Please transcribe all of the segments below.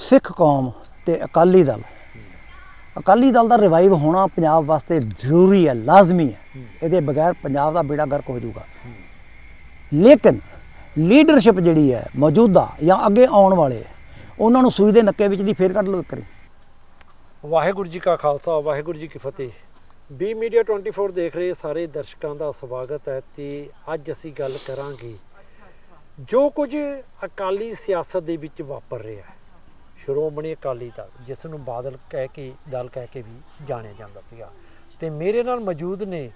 ਸਿੱਖ ਕੌਮ ਤੇ ਅਕਾਲੀ ਦਲ। ਅਕਾਲੀ ਦਲ ਦਾ ਰਿਵਾਈਵ ਹੋਣਾ ਪੰਜਾਬ ਵਾਸਤੇ ਜ਼ਰੂਰੀ ਹੈ, ਲਾਜ਼ਮੀ ਹੈ। ਇਹਦੇ ਬਗੈਰ ਪੰਜਾਬ ਦਾ ਬੇੜਾ ਗਰਕ ਹੋ ਜਾਊਗਾ। ਲੇਕਿਨ ਲੀਡਰਸ਼ਿਪ ਜਿਹੜੀ ਹੈ, ਮੌਜੂਦਾ ਜਾਂ ਅੱਗੇ ਆਉਣ ਵਾਲੇ, ਉਹਨਾਂ ਨੂੰ ਸੂਈ ਦੇ ਨੱਕੇ ਵਿੱਚ ਦੀ ਫੇਰ ਕੱਢ ਲਓ ਕਰੀ ਵਾਹਿਗੁਰੂ ਜੀ ਕਾ ਖਾਲਸਾ, ਵਾਹਿਗੁਰੂ ਜੀ ਕੀ ਫਤਿਹ। ਬੀ ਮੀਡੀਆ 24 ਦੇਖ ਰਹੇ ਸਾਰੇ ਦਰਸ਼ਕਾਂ ਦਾ ਸਵਾਗਤ ਹੈ ਤੇ ਅੱਜ ਅਸੀਂ ਗੱਲ ਕਰਾਂਗੇ ਜੋ ਕੁਝ ਅਕਾਲੀ ਸਿਆਸਤ ਦੇ ਵਿੱਚ ਵਾਪਰ ਰਿਹਾ ਹੈ। ਸ਼੍ਰੋਮਣੀ ਅਕਾਲੀ ਦਲ, ਜਿਸ ਨੂੰ ਬਾਦਲ ਕਹਿ ਕੇ, ਦਲ ਕਹਿ ਕੇ ਵੀ ਜਾਣਿਆ ਜਾਂਦਾ ਸੀਗਾ। ਤੇ ਮੇਰੇ ਨਾਲ ਮੌਜੂਦ ਨੇ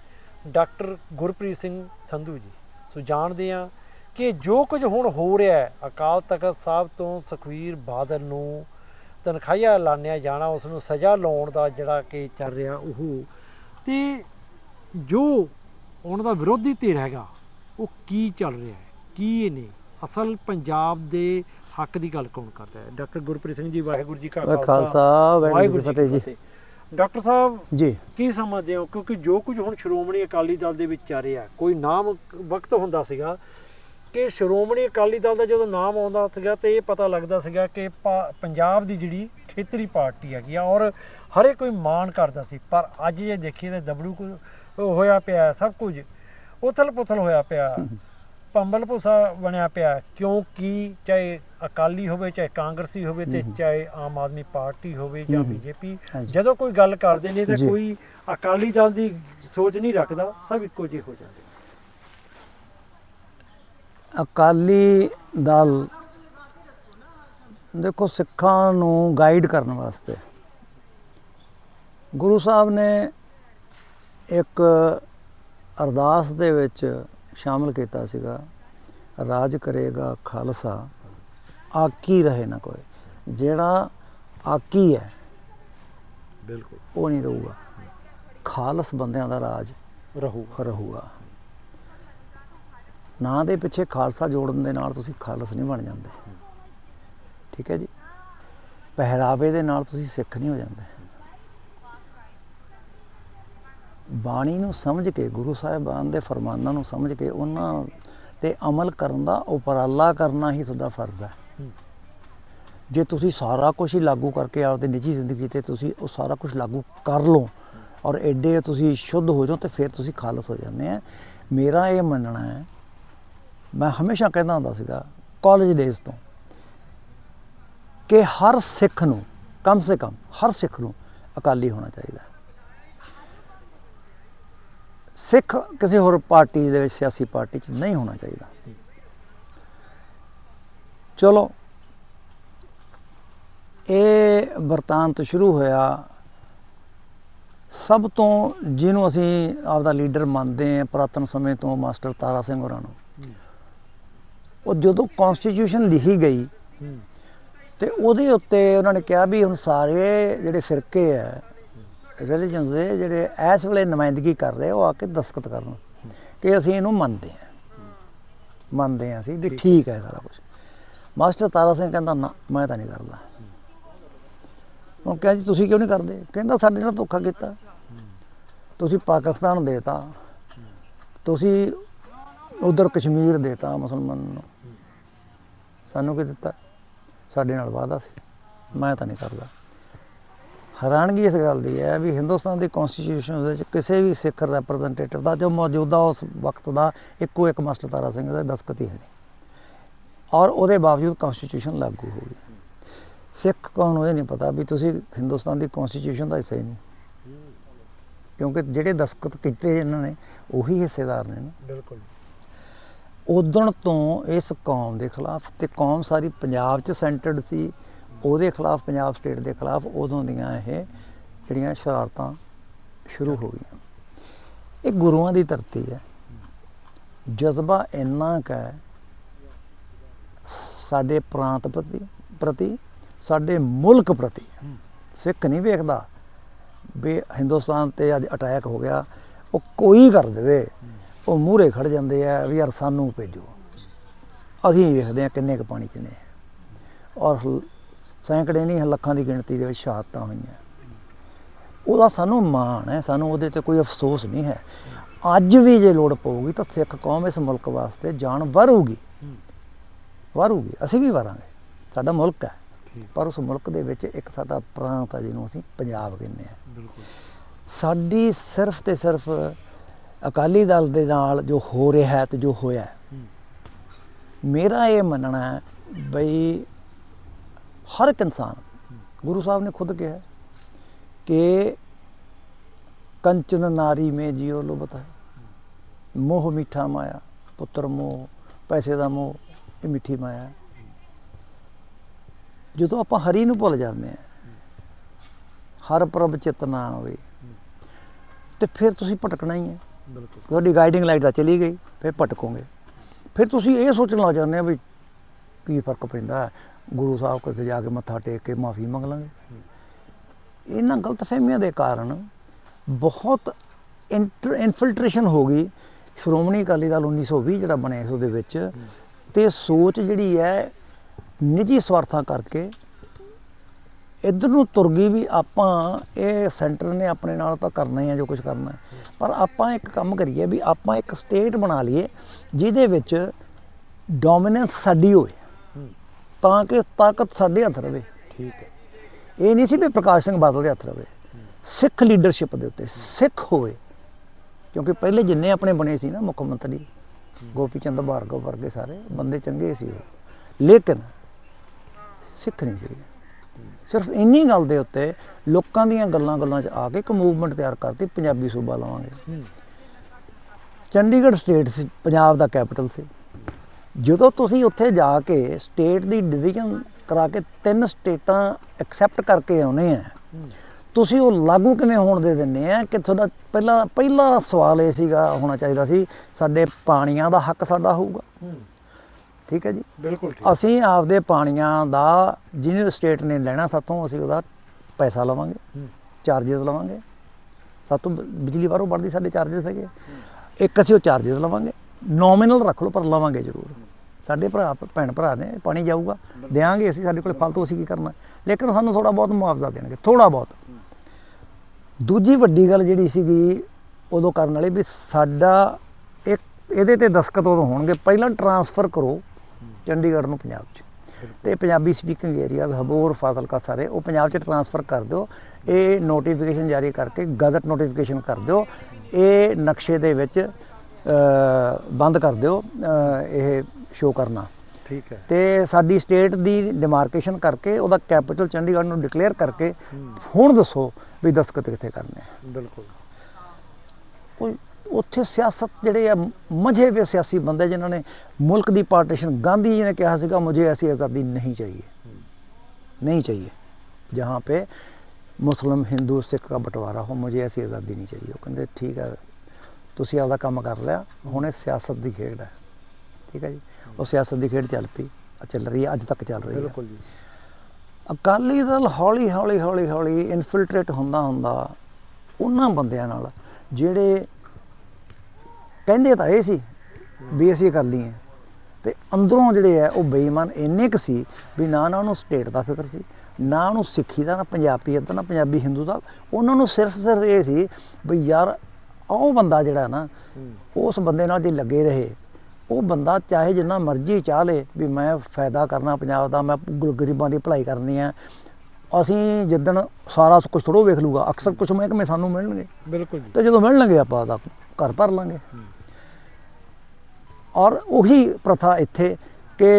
ਡਾਕਟਰ ਗੁਰਪ੍ਰੀਤ ਸਿੰਘ ਸੰਧੂ ਜੀ। ਸੋ ਜਾਣਦੇ ਆ ਕਿ ਜੋ ਕੁਝ ਹੁਣ ਹੋ ਰਿਹਾ ਹੈ, ਅਕਾਲ ਤਖਤ ਸਾਹਿਬ ਤੋਂ ਸੁਖਵੀਰ ਬਾਦਲ ਨੂੰ ਤਨਖਾਹੀਆ ਐਲਾਨਿਆ ਜਾਣਾ, ਉਸ ਨੂੰ ਸਜ਼ਾ ਲਾਉਣ ਦਾ ਜਿਹੜਾ ਕਿ ਚੱਲ ਰਿਹਾ ਉਹ, ਤੇ ਜੋ ਉਹਨਾਂ ਦਾ ਵਿਰੋਧੀ ਧਿਰ ਹੈਗਾ, ਉਹ ਕੀ ਚੱਲ ਰਿਹਾ ਹੈ? ਕੀ ਇਹ ਨੇ? ਅਸਲ ਪੰਜਾਬ ਦੇ ਹੱਕ ਦੀ ਗੱਲ ਕੌਣ ਕਰਦਾ ਹੈ? ਡਾਕਟਰ ਗੁਰਪ੍ਰੀਤ ਸਿੰਘ ਜੀ ਵਾਹਿਗੁਰੂ ਜੀ ਕਾ ਖਾਲਸਾ। ਵਾਹਿਗੁਰੂ ਜੀ ਫਤਿਹ ਜੀ। ਡਾਕਟਰ ਸਾਹਿਬ ਜੀ। ਕੀ ਸਮਝਦੇ ਹੋ? ਕਿਉਂਕਿ ਜੋ ਕੁਝ ਹੁਣ ਸ਼੍ਰੋਮਣੀ ਅਕਾਲੀ ਦਲ ਦੇ ਵਿੱਚ ਚੱਲ ਰਿਹਾ ਕੋਈ ਨਾਮ ਵਕਤ ਹੁੰਦਾ ਸੀਗਾ ਕਿ ਸ਼੍ਰੋਮਣੀ ਅਕਾਲੀ ਦਲ ਦਾ ਜਦੋਂ ਨਾਮ ਆਉਂਦਾ ਸੀਗਾ ਤੇ ਇਹ ਪਤਾ ਲੱਗਦਾ ਸੀਗਾ ਕਿ ਪੰਜਾਬ ਦੀ ਜਿਹੜੀ ਖੇਤਰੀ ਪਾਰਟੀ ਹੈਗੀ ਆ ਔਰ ਹਰੇ ਕੋਈ ਮਾਣ ਕਰਦਾ ਸੀ ਪਰ ਅੱਜ ਜੇ ਦੇਖੀਏ ਤਾਂ ਦਬੜੂ ਹੋਇਆ ਪਿਆ ਸਭ ਕੁਝ ਉਥਲ ਪੁਥਲ ਹੋਇਆ ਪਿਆ। ਪੰਬਲ ਭੂਸਾ ਬਣਿਆ ਪਿਆ ਕਿਉਂਕਿ ਚਾਹੇ ਅਕਾਲੀ ਹੋਵੇ ਚਾਹੇ ਕਾਂਗਰਸੀ ਹੋਵੇ ਤੇ ਚਾਹੇ ਆਮ ਆਦਮੀ ਪਾਰਟੀ ਹੋਵੇ ਜਾਂ। ਬੀਜੇਪੀ। ਜਦੋਂ ਕੋਈ ਗੱਲ ਕਰਦੇ ਨੇ ਤਾਂ। ਕੋਈ ਅਕਾਲੀ ਦਲ ਦੀ ਸੋਚ ਨਹੀਂ ਰੱਖਦਾ ਸਭ ਇੱਕੋ ਜਿਹੇ ਹੋ ਜਾਂਦੇ ਅਕਾਲੀ ਦਲ ਦੇਖੋ ਸਿੱਖਾਂ ਨੂੰ ਗਾਈਡ ਕਰਨ ਵਾਸਤੇ ਗੁਰੂ ਸਾਹਿਬ ਨੇ ਇੱਕ ਅਰਦਾਸ ਦੇ ਵਿੱਚ ਸ਼ਾਮਲ ਕੀਤਾ ਸੀਗਾ ਰਾਜ ਕਰੇਗਾ ਖਾਲਸਾ ਆਕੀ ਰਹੇ ਨਾ ਕੋਈ। ਜਿਹੜਾ ਆਕੀ ਹੈ ਬਿਲਕੁਲ। ਉਹ ਨਹੀਂ ਰਹੂਗਾ। ਖਾਲਸ ਬੰਦਿਆਂ ਦਾ ਰਾਜ ਰਹੂ ਰਹੂਗਾ। ਨਾਂ ਦੇ ਪਿੱਛੇ ਖਾਲਸਾ ਜੋੜਨ ਦੇ ਨਾਲ ਤੁਸੀਂ ਖਾਲਸ ਨਹੀਂ ਬਣ ਜਾਂਦੇ। ਠੀਕ ਹੈ ਜੀ? ਪਹਿਰਾਵੇ ਦੇ ਨਾਲ ਤੁਸੀਂ ਸਿੱਖ ਨਹੀਂ ਹੋ ਜਾਂਦੇ। ਬਾਣੀ ਨੂੰ ਸਮਝ ਕੇ ਗੁਰੂ ਸਾਹਿਬਾਨ ਦੇ ਫਰਮਾਨਾਂ ਨੂੰ ਸਮਝ ਕੇ ਉਹਨਾਂ ਤੇ ਅਮਲ ਕਰਨ ਦਾ ਉਪਰਾਲਾ ਕਰਨਾ ਹੀ ਤੁਹਾਡਾ ਫਰਜ਼ ਹੈ ਹੂੰ। ਜੇ ਤੁਸੀਂ ਸਾਰਾ ਕੁਝ ਹੀ ਲਾਗੂ ਕਰਕੇ ਆਪਦੇ ਨਿੱਜੀ ਜ਼ਿੰਦਗੀ ਤੇ ਤੁਸੀਂ ਉਹ ਸਾਰਾ ਕੁਝ ਲਾਗੂ ਕਰ ਲਓ ਔਰ ਐਡੇ ਤੁਸੀਂ ਸ਼ੁੱਧ ਹੋ ਜਾਓ ਤੇ ਫਿਰ ਤੁਸੀਂ ਖਾਲਸ ਹੋ ਜਾਂਦੇ ਆ। ਮੇਰਾ ਇਹ ਮੰਨਣਾ ਹੈ, ਮੈਂ ਹਮੇਸ਼ਾ ਕਹਿੰਦਾ ਹੁੰਦਾ ਸੀਗਾ ਕਾਲਜ ਡੇਜ਼ ਤੋਂ, ਕਿ ਹਰ ਸਿੱਖ ਨੂੰ, ਕਮ ਸੇ ਕਮ ਹਰ ਸਿੱਖ ਨੂੰ ਅਕਾਲੀ ਹੋਣਾ ਚਾਹੀਦਾ ਸਿੱਖ ਕਿਸੇ ਹੋਰ ਪਾਰਟੀ ਦੇ ਵਿੱਚ ਸਿਆਸੀ ਪਾਰਟੀ 'ਚ ਨਹੀਂ ਹੋਣਾ ਚਾਹੀਦਾ। ਚਲੋ ਇਹ ਵਰਤਾਂਤ ਸ਼ੁਰੂ ਹੋਇਆ ਸਭ ਤੋਂ ਜਿਹਨੂੰ ਅਸੀਂ ਆਪਦਾ ਲੀਡਰ ਮੰਨਦੇ ਹਾਂ ਪੁਰਾਤਨ ਸਮੇਂ ਤੋਂ ਮਾਸਟਰ ਤਾਰਾ ਸਿੰਘ ਹੋਰਾਂ ਨੂੰ। ਉਹ ਜਦੋਂ ਕਨਸਟੀਟਿਊਸ਼ਨ ਲਿਖੀ ਗਈ ਤੇ ਉਹਦੇ ਉੱਤੇ ਉਹਨਾਂ ਨੇ ਕਿਹਾ ਵੀ ਹੁਣ ਸਾਰੇ ਜਿਹੜੇ ਫਿਰਕੇ ਆ ਰਿਲੀਜਨਸ ਦੇ ਜਿਹੜੇ ਇਸ ਵੇਲੇ ਨੁਮਾਇੰਦਗੀ ਕਰ ਰਹੇ ਉਹ ਆ ਕੇ ਦਸਖਤ ਕਰਨ ਕਿ ਅਸੀਂ ਇਹਨੂੰ ਮੰਨਦੇ ਹਾਂ। ਮੰਨਦੇ ਹਾਂ ਅਸੀਂ ਵੀ ਠੀਕ ਹੈ। ਸਾਰਾ ਕੁਝ ਮਾਸਟਰ ਤਾਰਾ ਸਿੰਘ ਕਹਿੰਦਾ ਨਾ ਮੈਂ ਤਾਂ ਨਹੀਂ ਕਰਦਾ। ਉਹ ਕਿਹਾ ਜੀ, ਤੁਸੀਂ ਕਿਉਂ ਨਹੀਂ ਕਰਦੇ? ਕਹਿੰਦਾ, ਸਾਡੇ ਨਾਲ ਧੋਖਾ ਕੀਤਾ। ਤੁਸੀਂ ਪਾਕਿਸਤਾਨ ਦੇਤਾ। ਤੁਸੀਂ ਉਧਰ ਕਸ਼ਮੀਰ ਦੇਤਾ ਮੁਸਲਮਾਨ ਨੂੰ। ਸਾਨੂੰ ਕੀ ਦਿੱਤਾ? ਸਾਡੇ ਨਾਲ ਵਾਅਦਾ ਸੀ। ਮੈਂ ਤਾਂ ਨਹੀਂ ਕਰਦਾ। ਹੈਰਾਨਗੀ ਇਸ ਗੱਲ ਦੀ ਹੈ ਵੀ ਹਿੰਦੁਸਤਾਨ ਦੀ ਕਨਸਟੀਟਿਊਸ਼ਨ ਵਿੱਚ ਕਿਸੇ ਵੀ ਸਿੱਖ ਰਿਪਰੈਜ਼ੈਂਟੇਟਿਵ ਦਾ ਜੋ ਮੌਜੂਦਾ ਉਸ ਵਕਤ ਦਾ ਇੱਕੋ ਇੱਕ ਮਾਸਟਰ ਤਾਰਾ ਸਿੰਘ ਦਾ ਦਸਤਖਤ ਹੀ ਹੈ ਨਹੀਂ। ਔਰ ਉਹਦੇ ਬਾਵਜੂਦ ਕਨਸਟੀਟਿਊਸ਼ਨ ਲਾਗੂ ਹੋ ਗਈ। ਸਿੱਖ ਕੌਮ ਨੂੰ ਇਹ ਨਹੀਂ ਪਤਾ ਵੀ ਤੁਸੀਂ ਹਿੰਦੁਸਤਾਨ ਦੀ ਕਨਸਟੀਟਿਊਸ਼ਨ ਦਾ ਹਿੱਸਾ ਹੀ ਨਹੀਂ। ਕਿਉਂਕਿ ਜਿਹੜੇ ਦਸਤਖਤ ਕੀਤੇ ਇਹਨਾਂ ਨੇ ਉਹੀ ਹਿੱਸੇਦਾਰ ਨੇ ਨਾ। ਬਿਲਕੁਲ। ਉਦਣ ਤੋਂ ਇਸ ਕੌਮ ਦੇ ਖਿਲਾਫ ਤੇ ਕੌਮ ਸਾਰੀ ਪੰਜਾਬ 'ਚ ਸੈਂਟਰਡ ਸੀ ਉਹਦੇ ਖਿਲਾਫ ਪੰਜਾਬ ਸਟੇਟ ਦੇ ਖਿਲਾਫ ਉਦੋਂ ਦੀਆਂ ਇਹ ਜਿਹੜੀਆਂ ਸ਼ਰਾਰਤਾਂ ਸ਼ੁਰੂ ਹੋ ਗਈਆਂ। ਇਹ ਗੁਰੂਆਂ ਦੀ ਧਰਤੀ ਹੈ। ਜਜ਼ਬਾ ਇੰਨਾ ਕੁ ਸਾਡੇ ਪ੍ਰਤੀ ਪ੍ਰਤੀ ਸਾਡੇ ਮੁਲਕ ਪ੍ਰਤੀ। ਸਿੱਖ ਨਹੀਂ ਵੇਖਦਾ ਵੀ ਹਿੰਦੁਸਤਾਨ ਤੇ ਅੱਜ ਅਟੈਕ ਹੋ ਗਿਆ ਉਹ ਕੋਈ ਕਰ ਦੇਵੇ ਉਹ ਮੂਹਰੇ ਖੜ ਜਾਂਦੇ ਆ ਵੀ ਯਾਰ ਸਾਨੂੰ ਭੇਜੋ। ਅਸੀਂ ਵੇਖਦੇ ਆ ਕਿੰਨੇ ਕੁ ਪਾਣੀ ਚ ਨੇ। ਔਰ ਸੈਂਕੜੇ ਨਹੀਂ ਲੱਖਾਂ ਦੀ ਗਿਣਤੀ ਦੇ ਵਿੱਚ ਸ਼ਹਾਦਤਾਂ ਹੋਈਆਂ। ਉਹਦਾ ਸਾਨੂੰ ਮਾਣ ਹੈ ਸਾਨੂੰ ਉਹਦੇ ਤੇ ਕੋਈ ਅਫਸੋਸ ਨਹੀਂ ਹੈ। ਅੱਜ ਵੀ ਜੇ ਲੋੜ ਪਊਗੀ ਤਾਂ ਸਿੱਖ ਕੌਮ ਇਸ ਮੁਲਕ ਵਾਸਤੇ ਜਾਨ ਵਾਰੂਗੀ। ਵਾਰੂਗੀ ਅਸੀਂ ਵੀ ਵਾਰਾਂਗੇ। ਸਾਡਾ ਮੁਲਕ ਹੈ। ਪਰ ਉਸ ਮੁਲਕ ਦੇ ਵਿੱਚ ਇੱਕ ਸਾਡਾ ਪ੍ਰਾਂਤ ਆ ਜਿਹਨੂੰ ਅਸੀਂ ਪੰਜਾਬ ਕਹਿੰਦੇ ਆ ਬਿਲਕੁਲ। ਸਾਡੀ ਸਿਰਫ ਤੇ ਸਿਰਫ ਅਕਾਲੀ ਦਲ ਦੇ ਨਾਲ ਜੋ ਹੋ ਰਿਹਾ ਹੈ ਤੇ ਜੋ ਹੋਇਆ ਹੈ, ਮੇਰਾ ਇਹ ਮੰਨਣਾ ਹੈ ਬਈ ਹਰ ਇੱਕ ਇਨਸਾਨ ਗੁਰੂ ਸਾਹਿਬ ਨੇ ਖੁਦ ਕਿਹਾ ਕਿ ਕੰਚਨ ਨਾਰੀ ਮੇ ਜਿਉ ਲੁਬਤ ਹੈ। ਮੋਹ ਮਿੱਠਾ ਮਾਇਆ ਪੁੱਤਰ ਮੋਹ ਪੈਸੇ ਦਾ ਮੋਹ ਇਹ ਮਿੱਠੀ ਮਾਇਆ ਹੈ। ਜਦੋਂ ਆਪਾਂ ਹਰੀ ਨੂੰ ਭੁੱਲ ਜਾਂਦੇ ਆ ਹਰ ਪ੍ਰਭ ਚਿਤਨਾ ਹੋਵੇ ਤੇ ਫਿਰ ਤੁਸੀਂ ਭਟਕਣਾ ਹੀ ਹੈ। ਬਿਲਕੁਲ। ਤੁਹਾਡੀ ਗਾਈਡਿੰਗ ਲਾਈਟ ਤਾਂ ਚਲੀ ਗਈ ਫਿਰ ਭਟਕੋਗੇ। ਫਿਰ ਤੁਸੀਂ ਇਹ ਸੋਚਣ ਲੱਗ ਜਾਂਦੇ ਆ ਵੀ ਕੀ ਫ਼ਰਕ ਪੈਂਦਾ? ਗੁਰੂ ਸਾਹਿਬ ਕੋਲ ਜਾ ਕੇ ਮੱਥਾ ਟੇਕ ਕੇ ਮਾਫੀ ਮੰਗ ਲਾਂਗੇ। ਇਹਨਾਂ ਗਲਤਫਹਿਮੀਆਂ ਦੇ ਕਾਰਨ ਬਹੁਤ ਇਨਫਿਲਟ੍ਰੇਸ਼ਨ ਹੋ ਗਈ। ਸ਼੍ਰੋਮਣੀ ਅਕਾਲੀ ਦਲ 1920 ਜਿਹੜਾ ਬਣਿਆ ਸੀ ਉਹਦੇ ਵਿੱਚ ਤੇ ਸੋਚ ਜਿਹੜੀ ਹੈ ਨਿੱਜੀ ਸਵਾਰਥਾਂ ਕਰਕੇ ਇਧਰ ਨੂੰ ਤੁਰ ਗਈ ਵੀ ਆਪਾਂ ਇਹ ਸੈਂਟਰ ਨੇ ਆਪਣੇ ਨਾਲ ਤਾਂ ਕਰਨਾ ਹੀ ਆ ਜੋ ਕੁਝ ਕਰਨਾ। ਪਰ ਆਪਾਂ ਇੱਕ ਕੰਮ ਕਰੀਏ ਵੀ ਆਪਾਂ ਇੱਕ ਸਟੇਟ ਬਣਾ ਲਈਏ ਜਿਹਦੇ ਵਿੱਚ ਡੋਮੀਨੈਂਸ ਸਾਡੀ ਹੋਵੇ ਤਾਂ ਕਿ ਤਾਕਤ ਸਾਡੇ ਹੱਥ ਰਵੇ। ਠੀਕ ਹੈ। ਇਹ ਨਹੀਂ ਸੀ ਵੀ ਪ੍ਰਕਾਸ਼ ਸਿੰਘ ਬਾਦਲ ਦੇ ਹੱਥ ਰਵੇ। ਸਿੱਖ ਲੀਡਰਸ਼ਿਪ ਦੇ ਉੱਤੇ ਸਿੱਖ ਹੋਵੇ ਕਿਉਂਕਿ ਪਹਿਲੇ ਜਿੰਨੇ ਆਪਣੇ ਬਣੇ ਸੀ ਨਾ ਮੁੱਖ ਮੰਤਰੀ ਗੋਪੀ ਚੰਦ ਭਾਰਗਵ ਵਰਗੇ ਸਾਰੇ ਬੰਦੇ ਚੰਗੇ ਸੀ ਉਹ। ਲੇਕਿਨ ਸਿੱਖ ਨਹੀਂ ਸੀ ਸਿਰਫ ਇੰਨੀ ਗੱਲ ਦੇ ਉੱਤੇ ਲੋਕਾਂ ਦੀਆਂ ਗੱਲਾਂ ਗੱਲਾਂ 'ਚ ਆ ਕੇ ਇੱਕ ਮੂਵਮੈਂਟ ਤਿਆਰ ਕਰਤੀ ਪੰਜਾਬੀ ਸੂਬਾ ਲਵਾਂਗੇ। ਚੰਡੀਗੜ੍ਹ ਸਟੇਟ ਸੀ ਪੰਜਾਬ ਦਾ ਕੈਪੀਟਲ ਸੀ। ਜਦੋਂ ਤੁਸੀਂ ਉੱਥੇ ਜਾ ਕੇ ਸਟੇਟ ਦੀ ਡਿਵੀਜ਼ਨ ਕਰਾ ਕੇ ਤਿੰਨ ਸਟੇਟਾਂ ਐਕਸੈਪਟ ਕਰਕੇ ਆਉਨੇ ਆ ਤੁਸੀਂ ਉਹ ਲਾਗੂ ਕਿਵੇਂ ਹੋਣ ਦੇ ਦਿੰਦੇ ਆ? ਕਿ ਤੁਹਾਡਾ ਪਹਿਲਾ ਪਹਿਲਾ ਸਵਾਲ ਇਹ ਸੀਗਾ ਹੋਣਾ ਚਾਹੀਦਾ ਸੀ ਸਾਡੇ ਪਾਣੀਆਂ ਦਾ ਹੱਕ ਸਾਡਾ ਹੋਊਗਾ। ਠੀਕ ਹੈ ਜੀ? ਬਿਲਕੁਲ ਠੀਕ। ਅਸੀਂ ਆਪਦੇ ਪਾਣੀਆਂ ਦਾ ਜਿਹਨੂੰ ਸਟੇਟ ਨੇ ਲੈਣਾ ਸਾਤੋਂ ਅਸੀਂ ਉਹਦਾ ਪੈਸਾ ਲਵਾਂਗੇ ਚਾਰजेस ਲਵਾਂਗੇ। ਸਾਤੋਂ ਬਿਜਲੀ ਬਾਹਰੋਂ ਬਣਦੀ ਸਾਡੇ ਚਾਰजेस ਹੈਗੇ ਇੱਕ ਅਸੀਂ ਉਹ ਚਾਰजेस ਲਵਾਂਗੇ। ਨੋਮੀਨਲ ਰੱਖ ਲਓ ਪਰ ਲਵਾਂਗੇ ਜ਼ਰੂਰ। ਸਾਡੇ ਭਰਾ ਭੈਣ ਭਰਾ ਨੇ ਪਾਣੀ ਜਾਊਗਾ। ਦੇਾਂਗੇ ਅਸੀਂ ਸਾਡੇ ਕੋਲ ਫालतू ਅਸੀਂ ਕੀ ਕਰਨਾ? ਲੇਕਿਨ ਸਾਨੂੰ ਥੋੜਾ ਬਹੁਤ ਮੁਆਵਜ਼ਾ ਦੇਣਗੇ ਥੋੜਾ ਬਹੁਤ। ਦੂਜੀ ਵੱਡੀ ਗੱਲ ਜਿਹੜੀ ਸੀਗੀ ਉਦੋਂ ਕਰਨ ਵਾਲੀ ਵੀ ਸਾਡਾ ਇੱਕ ਇਹਦੇ ਤੇ ਦਸਖਤ ਉਦੋਂ ਹੋਣਗੇ। ਪਹਿਲਾਂ ਟਰਾਂਸਫਰ ਕਰੋ। ਚੰਡੀਗੜ੍ਹ ਨੂੰ ਪੰਜਾਬ 'ਚ। ਤੇ ਪੰਜਾਬੀ ਸਪੀਕਿੰਗ ਏਰੀਆਜ਼ ਹਬੋਰ ਫਾਜ਼ਿਲਕਾ ਸਾਰੇ ਉਹ ਪੰਜਾਬ 'ਚ ਟਰਾਂਸਫਰ ਕਰ ਦਿਓ। ਇਹ ਨੋਟੀਫਿਕੇਸ਼ਨ ਜਾਰੀ ਕਰਕੇ ਗਜ਼ਟ ਨੋਟੀਫਿਕੇਸ਼ਨ ਕਰ ਦਿਓ। ਇਹ ਨਕਸ਼ੇ ਦੇ ਵਿੱਚ ਬੰਦ ਕਰ ਦਿਓ ਇਹ ਸ਼ੋ ਕਰਨਾ। ਠੀਕ ਹੈ। ਤੇ ਸਾਡੀ ਸਟੇਟ ਦੀ ਡਿਮਾਰਕੇਸ਼ਨ ਕਰਕੇ ਉਹਦਾ ਕੈਪੀਟਲ ਚੰਡੀਗੜ੍ਹ ਨੂੰ ਡਿਕਲੇਅਰ ਕਰਕੇ ਹੁਣ ਦੱਸੋ ਵੀ ਦਸਤਖਤ ਕਿੱਥੇ ਕਰਨੇ ਆ। ਬਿਲਕੁਲ। ਕੋਈ ਉੱਥੇ ਸਿਆਸਤ ਜਿਹੜੇ ਆ ਮਝੇ ਵੇ ਸਿਆਸੀ ਬੰਦੇ ਜਿਨ੍ਹਾਂ ਨੇ ਮੁਲਕ ਦੀ ਪਾਰਟੀਸ਼ਨ ਗਾਂਧੀ ਜੀ ਨੇ ਕਿਹਾ ਸੀਗਾ ਮੁਝੇ ਐਸੀ ਆਜ਼ਾਦੀ ਨਹੀਂ ਚਾਹੀਏ। ਨਹੀਂ ਚਾਹੀਏ। ਜਹਾਂ ਪੇ ਮੁਸਲਮ ਹਿੰਦੂ ਸਿੱਖ ਦਾ ਬਟਵਾਰਾ ਹੋ ਮੁਝੇ ਐਸੀ ਆਜ਼ਾਦੀ ਨਹੀਂ ਚਾਹੀਏ। ਉਹ ਕਹਿੰਦੇ ਠੀਕ ਹੈ ਤੁਸੀਂ ਆਪਦਾ ਕੰਮ ਕਰ ਲਿਆ ਹੁਣ ਇਹ ਸਿਆਸਤ ਦੀ ਖੇਡ ਹੈ। ਠੀਕ ਹੈ ਜੀ? ਉਹ ਸਿਆਸਤ ਦੀ ਖੇਡ ਚੱਲ ਪਈ। ਚੱਲ ਰਹੀ ਹੈ ਅੱਜ ਤੱਕ ਚੱਲ ਰਹੀ ਹੈ। ਅਕਾਲੀ ਦਲ ਹੌਲੀ ਹੌਲੀ ਹੌਲੀ ਹੌਲੀ ਇਨਫਿਲਟਰੇਟ ਹੁੰਦਾ ਹੁੰਦਾ ਉਹਨਾਂ ਬੰਦਿਆਂ ਨਾਲ ਜਿਹੜੇ ਕਹਿੰਦੇ ਤਾਂ ਇਹ ਸੀ ਵੀ ਅਸੀਂ ਕਰ ਲਈਏ। ਤੇ ਅੰਦਰੋਂ ਜਿਹੜੇ ਆ ਉਹ ਬੇਈਮਾਨ ਇੰਨੇ ਕੁ ਸੀ ਵੀ ਨਾ ਨਾ ਉਹਨੂੰ ਸਟੇਟ ਦਾ ਫਿਕਰ ਸੀ ਨਾ ਉਹਨੂੰ ਸਿੱਖੀ ਦਾ ਨਾ ਪੰਜਾਬੀਅਤ ਦਾ ਨਾ ਪੰਜਾਬੀ ਹਿੰਦੂ ਦਾ। ਉਹਨਾਂ ਨੂੰ ਸਿਰਫ ਸਿਰਫ ਇਹ ਸੀ ਵੀ ਯਾਰ ਉਹ ਬੰਦਾ ਜਿਹੜਾ ਨਾ ਉਸ ਬੰਦੇ ਨਾਲ ਜੇ ਲੱਗੇ ਰਹੇ ਉਹ ਬੰਦਾ ਚਾਹੇ ਜਿੰਨਾ ਮਰਜ਼ੀ ਚਾਹ ਲੇ ਵੀ ਮੈਂ ਫਾਇਦਾ ਕਰਨਾ ਪੰਜਾਬ ਦਾ ਮੈਂ ਗਰੀਬਾਂ ਦੀ ਭਲਾਈ ਕਰਨੀ ਹੈ ਅਸੀਂ ਜਿੱਦਣ ਸਾਰਾ ਕੁਝ ਥੋੜੋ ਵੇਖ ਲੂਗਾ ਅਕਸਰ ਕੁਝ ਮਹਿਕਮੇ ਸਾਨੂੰ ਮਿਲਣਗੇ। ਬਿਲਕੁਲ ਜੀ। ਤੇ ਜਦੋਂ ਮਿਲਣਗੇ ਆਪਾਂ ਉਹਦਾ ਘਰ ਭਰ ਲਾਂਗੇ। ਔਰ ਉਹੀ ਪ੍ਰਥਾ ਇੱਥੇ ਕਿ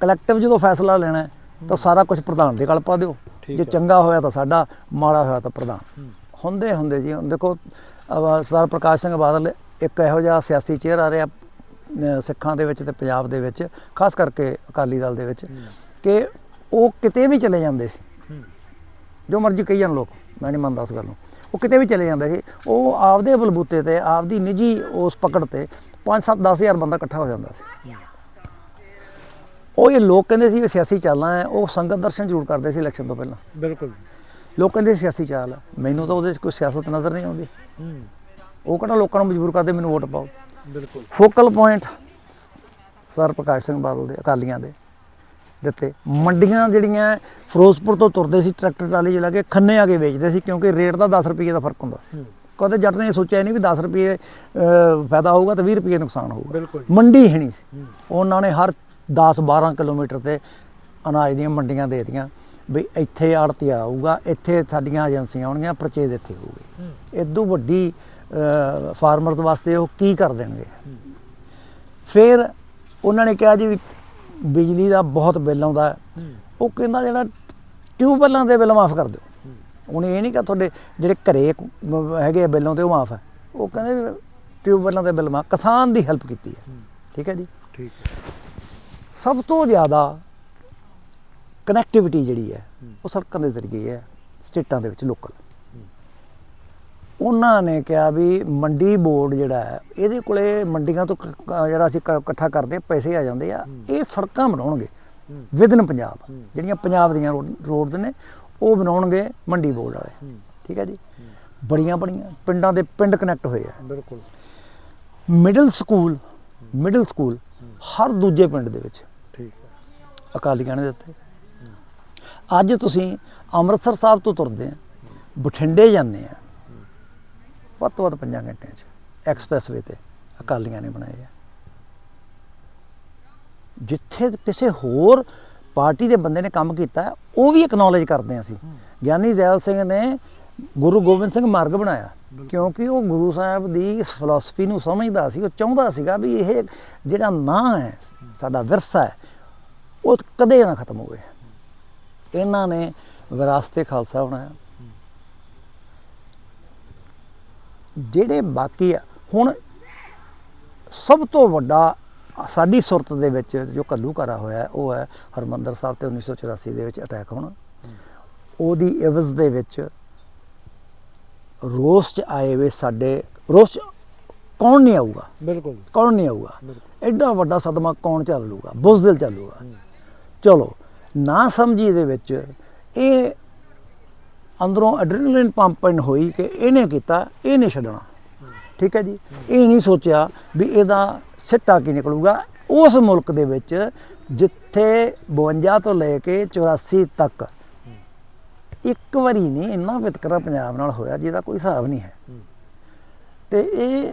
ਕਲੈਕਟਿਵ ਜਦੋਂ ਫੈਸਲਾ ਲੈਣਾ ਤਾਂ ਸਾਰਾ ਕੁਝ ਪ੍ਰਧਾਨ ਦੇ ਗਲ ਪਾ ਦਿਓ। ਜੇ। ਚੰਗਾ ਹੋਇਆ ਤਾਂ ਸਾਡਾ ਮਾੜਾ ਹੋਇਆ ਤਾਂ ਪ੍ਰਧਾਨ। ਹੁੰਦੇ ਹੁੰਦੇ ਜੀ। ਦੇਖੋ ਸਰਦਾਰ ਪ੍ਰਕਾਸ਼ ਸਿੰਘ ਬਾਦਲ ਇੱਕ ਇਹੋ ਜਿਹਾ ਸਿਆਸੀ ਚਿਹਰਾ ਆ ਰਿਹਾ ਸਿੱਖਾਂ ਦੇ ਵਿੱਚ ਤੇ ਪੰਜਾਬ ਦੇ ਵਿੱਚ ਖਾਸ ਕਰਕੇ ਅਕਾਲੀ ਦਲ ਦੇ ਵਿੱਚ ਕਿ ਉਹ ਕਿਤੇ ਵੀ ਚਲੇ ਜਾਂਦੇ ਸੀ। ਜੋ ਮਰਜ਼ੀ ਕਹੀ ਜਾਣ ਲੋਕ ਮੈਂ ਨਹੀਂ ਮੰਨਦਾ ਉਸ ਗੱਲ ਨੂੰ। ਉਹ ਕਿਤੇ ਵੀ ਚਲੇ ਜਾਂਦੇ ਸੀ। ਉਹ ਆਪਦੇ ਬਲਬੂਤੇ ਤੇ ਆਪਦੀ ਨਿੱਜੀ ਉਸ ਪਕੜ ਤੇ 5-7 10000 ਬੰਦਾ ਇਕੱਠਾ ਹੋ ਜਾਂਦਾ ਸੀ। ਉਹ ਇਹ ਲੋਕ ਕਹਿੰਦੇ ਸੀ ਵੀ ਸਿਆਸੀ ਚਾਲਾਂ ਹੈ ਉਹ ਸੰਗਤ ਦਰਸ਼ਨ ਜ਼ਰੂਰ ਕਰਦੇ ਸੀ ਇਲੈਕਸ਼ਨ ਤੋਂ ਪਹਿਲਾਂ। ਬਿਲਕੁਲ ਲੋਕ ਕਹਿੰਦੇ ਸੀ ਸਿਆਸੀ ਚਾਲ ਹੈ ਮੈਨੂੰ ਤਾਂ ਉਹਦੇ 'ਚ ਕੋਈ ਸਿਆਸਤ ਨਜ਼ਰ ਨਹੀਂ ਆਉਂਦੀ। ਉਹ ਕਿਹੜਾ ਲੋਕਾਂ ਨੂੰ ਮਜਬੂਰ ਕਰਦੇ ਮੈਨੂੰ ਵੋਟ ਪਾਓ। ਬਿਲਕੁਲ। Focal point sir Parkash Singh Badal ਦੇ ਅਕਾਲੀਆਂ ਦੇ ਦਿੱਤੇ। ਮੰਡੀਆਂ ਜਿਹੜੀਆਂ ਫਿਰੋਜ਼ਪੁਰ ਤੋਂ ਤੁਰਦੇ ਸੀ ਟਰੈਕਟਰ ਟਰਾਲੀ ਚ ਲਾ ਕੇ ਖੰਨੇ ਆ ਕੇ ਵੇਚਦੇ ਸੀ ਕਿਉਂਕਿ ਰੇਟ ਦਾ 10 ਰੁਪਏ ਦਾ ਫ਼ਰਕ ਹੁੰਦਾ ਸੀ। ਕਦੇ ਜੱਟ ਨੇ ਸੋਚਿਆ ਨਹੀਂ ਵੀ 10 ਰੁਪਏ ਫਾਇਦਾ ਹੋਊਗਾ ਤੇ 20 ਰੁਪਏ ਨੁਕਸਾਨ ਹੋਊਗਾ। ਮੰਡੀ ਹੈ ਨਹੀਂ ਸੀ। ਉਹਨਾਂ ਨੇ ਹਰ 10 12 ਕਿਲੋਮੀਟਰ ਤੇ ਅਨਾਜ ਦੀਆਂ ਮੰਡੀਆਂ ਦੇ ਦਿੱਤੀਆਂ ਵੀ ਇੱਥੇ ਆੜਤੀਆ ਆਊਗਾ ਇੱਥੇ ਸਾਡੀਆਂ ਏਜੰਸੀਆਂ ਆਉਣਗੀਆਂ ਪਰਚੇਜ਼ ਇੱਥੇ ਹੋਊਗੀ। ਇਦੋਂ ਵੱਡੀ ਫਾਰਮਰਸ ਵਾਸਤੇ ਉਹ ਕੀ ਕਰ ਦੇਣਗੇ? ਫਿਰ ਉਹਨਾਂ ਨੇ ਕਿਹਾ ਜੀ ਵੀ ਬਿਜਲੀ ਦਾ ਬਹੁਤ ਬਿੱਲ ਆਉਂਦਾ। ਉਹ ਕਹਿੰਦਾ ਜਿਹੜਾ ਟਿਊਬਵੈੱਲਾਂ ਦੇ ਬਿੱਲ ਮਾਫ ਕਰ ਦਿਓ। ਉਹਨੇ ਇਹ ਨਹੀਂ ਕਿ ਤੁਹਾਡੇ ਜਿਹੜੇ ਘਰੇ ਹੈਗੇ ਬਿੱਲਾਂ ਤੇ ਉਹ ਮਾਫ ਹੈ ਉਹ ਕਹਿੰਦੇ ਵੀ ਟਿਊਬਵੈੱਲਾਂ ਦੇ ਬਿੱਲ ਮਾਫ। ਕਿਸਾਨ ਦੀ ਹੈਲਪ ਕੀਤੀ ਹੈ। ਠੀਕ ਹੈ ਜੀ? ਠੀਕ ਸਭ ਤੋਂ ਜ਼ਿਆਦਾ ਕਨੈਕਟੀਵਿਟੀ ਜਿਹੜੀ ਹੈ ਉਹ ਸੜਕਾਂ ਦੇ ਜ਼ਰੀਏ ਹੈ ਸਟੇਟਾਂ ਦੇ ਵਿੱਚ ਲੋਕਲ। ਉਹਨਾਂ ਨੇ ਕਿਹਾ ਵੀ ਮੰਡੀ ਬੋਰਡ ਜਿਹੜਾ ਹੈ ਇਹਦੇ ਕੋਲੇ ਮੰਡੀਆਂ ਤੋਂ ਜਿਹੜਾ ਅਸੀਂ ਇਕੱਠਾ ਕਰਦੇ ਪੈਸੇ ਆ ਜਾਂਦੇ ਆ। ਇਹ ਸੜਕਾਂ ਬਣਾਉਣਗੇ। ਵਿਦਨ ਪੰਜਾਬ। ਜਿਹੜੀਆਂ ਪੰਜਾਬ ਦੀਆਂ ਰੋਡਸ ਨੇ ਉਹ ਬਣਾਉਣਗੇ ਮੰਡੀ ਬੋਰਡ ਵਾਲੇ। ਠੀਕ ਹੈ ਜੀ? ਬੜੀਆਂ ਬੜੀਆਂ ਪਿੰਡਾਂ ਦੇ ਪਿੰਡ ਕਨੈਕਟ ਹੋਏ ਆ। ਬਿਲਕੁਲ। ਮਿਡਲ ਸਕੂਲ ਮਿਡਲ ਸਕੂਲ ਹਰ ਦੂਜੇ ਪਿੰਡ ਦੇ ਵਿੱਚ। ਠੀਕ ਹੈ। ਅਕਾਲੀਆਂ ਨੇ ਦਿੱਤੇ ਅੱਜ ਤੁਸੀਂ ਅੰਮ੍ਰਿਤਸਰ ਸਾਹਿਬ ਤੋਂ ਤੁਰਦੇ ਆ ਬਠਿੰਡੇ ਜਾਂਦੇ ਆ। ਵੱਧ ਤੋਂ ਵੱਧ ਪੰਜਾਂ ਘੰਟਿਆਂ 'ਚ ਐਕਸਪ੍ਰੈਸਵੇ ਤੇ ਅਕਾਲੀਆਂ ਨੇ ਬਣਾਏ ਆ। ਜਿੱਥੇ ਕਿਸੇ ਹੋਰ ਪਾਰਟੀ ਦੇ ਬੰਦੇ ਨੇ ਕੰਮ ਕੀਤਾ ਉਹ ਵੀ ਐਕਨੋਲਜ ਕਰਦੇ ਅਸੀਂ। ਗਿਆਨੀ ਜ਼ੈਲ ਸਿੰਘ ਨੇ ਗੁਰੂ ਗੋਬਿੰਦ ਸਿੰਘ ਮਾਰਗ ਬਣਾਇਆ। ਕਿਉਂਕਿ ਉਹ ਗੁਰੂ ਸਾਹਿਬ ਦੀ ਇਸ ਫਿਲਾਸਫੀ ਨੂੰ ਸਮਝਦਾ ਸੀ ਉਹ ਚਾਹੁੰਦਾ ਸੀਗਾ ਵੀ ਇਹ ਜਿਹੜਾ ਨਾਂ ਹੈ ਸਾਡਾ ਵਿਰਸਾ ਹੈ ਉਹ ਕਦੇ ਨਾ ਖਤਮ ਹੋਵੇ। ਇਹਨਾਂ ਨੇ ਵਿਰਾਸਤੇ ਖਾਲਸਾ ਬਣਾਇਆ। ਜਿਹੜੇ ਬਾਕੀ ਆ ਹੁਣ ਸਭ ਤੋਂ ਵੱਡਾ ਸਾਡੀ ਸੁਰਤ ਦੇ ਵਿੱਚ ਜੋ ਕੱਲੂ ਕਰਾ ਹੋਇਆ ਉਹ ਹੈ ਹਰਮੰਦਰ ਸਾਹਿਬ ਤੇ 1984 ਦੇ ਵਿੱਚ ਅਟੈਕ ਹੋਣਾ। ਉਹਦੀ ਇਵਜ਼ ਦੇ ਵਿੱਚ ਰੋਸ ਚ ਆਏ ਵੇ ਸਾਡੇ ਰੋਸ 'ਚ ਕੌਣ ਨਹੀਂ ਆਊਗਾ? ਬਿਲਕੁਲ। ਕੌਣ ਨਹੀਂ ਆਊਗਾ? ਐਡਾ ਵੱਡਾ ਸਦਮਾ ਕੌਣ ਝੱਲ ਲੂਗਾ? ਬੁਜ਼ਦਿਲ ਚੱਲੂਗਾ ਚਲੋ ਨਾ ਸਮਝੀ ਦੇ ਵਿੱਚ ਇਹ ਅੰਦਰੋਂ ਐਡਰੀਨਲਿਨ ਪੰਪਿੰਗ ਹੋਈ ਕਿ ਇਹਨੇ ਕੀਤਾ ਇਹ ਨਹੀਂ ਛੱਡਣਾ। ਠੀਕ ਹੈ ਜੀ? ਇਹ ਨਹੀਂ ਸੋਚਿਆ ਵੀ ਇਹਦਾ ਸਿੱਟਾ ਕੀ ਨਿਕਲੂਗਾ। ਉਸ ਮੁਲਕ ਦੇ ਵਿੱਚ ਜਿੱਥੇ 52 ਤੋਂ ਲੈ ਕੇ 84 ਤੱਕ ਇੱਕ ਵਾਰੀ ਨਹੀਂ ਇੰਨਾ ਵਿਤਕਰਾ ਪੰਜਾਬ ਨਾਲ ਹੋਇਆ ਜਿਹਦਾ ਕੋਈ ਹਿਸਾਬ ਨਹੀਂ ਹੈ। ਤੇ ਇਹ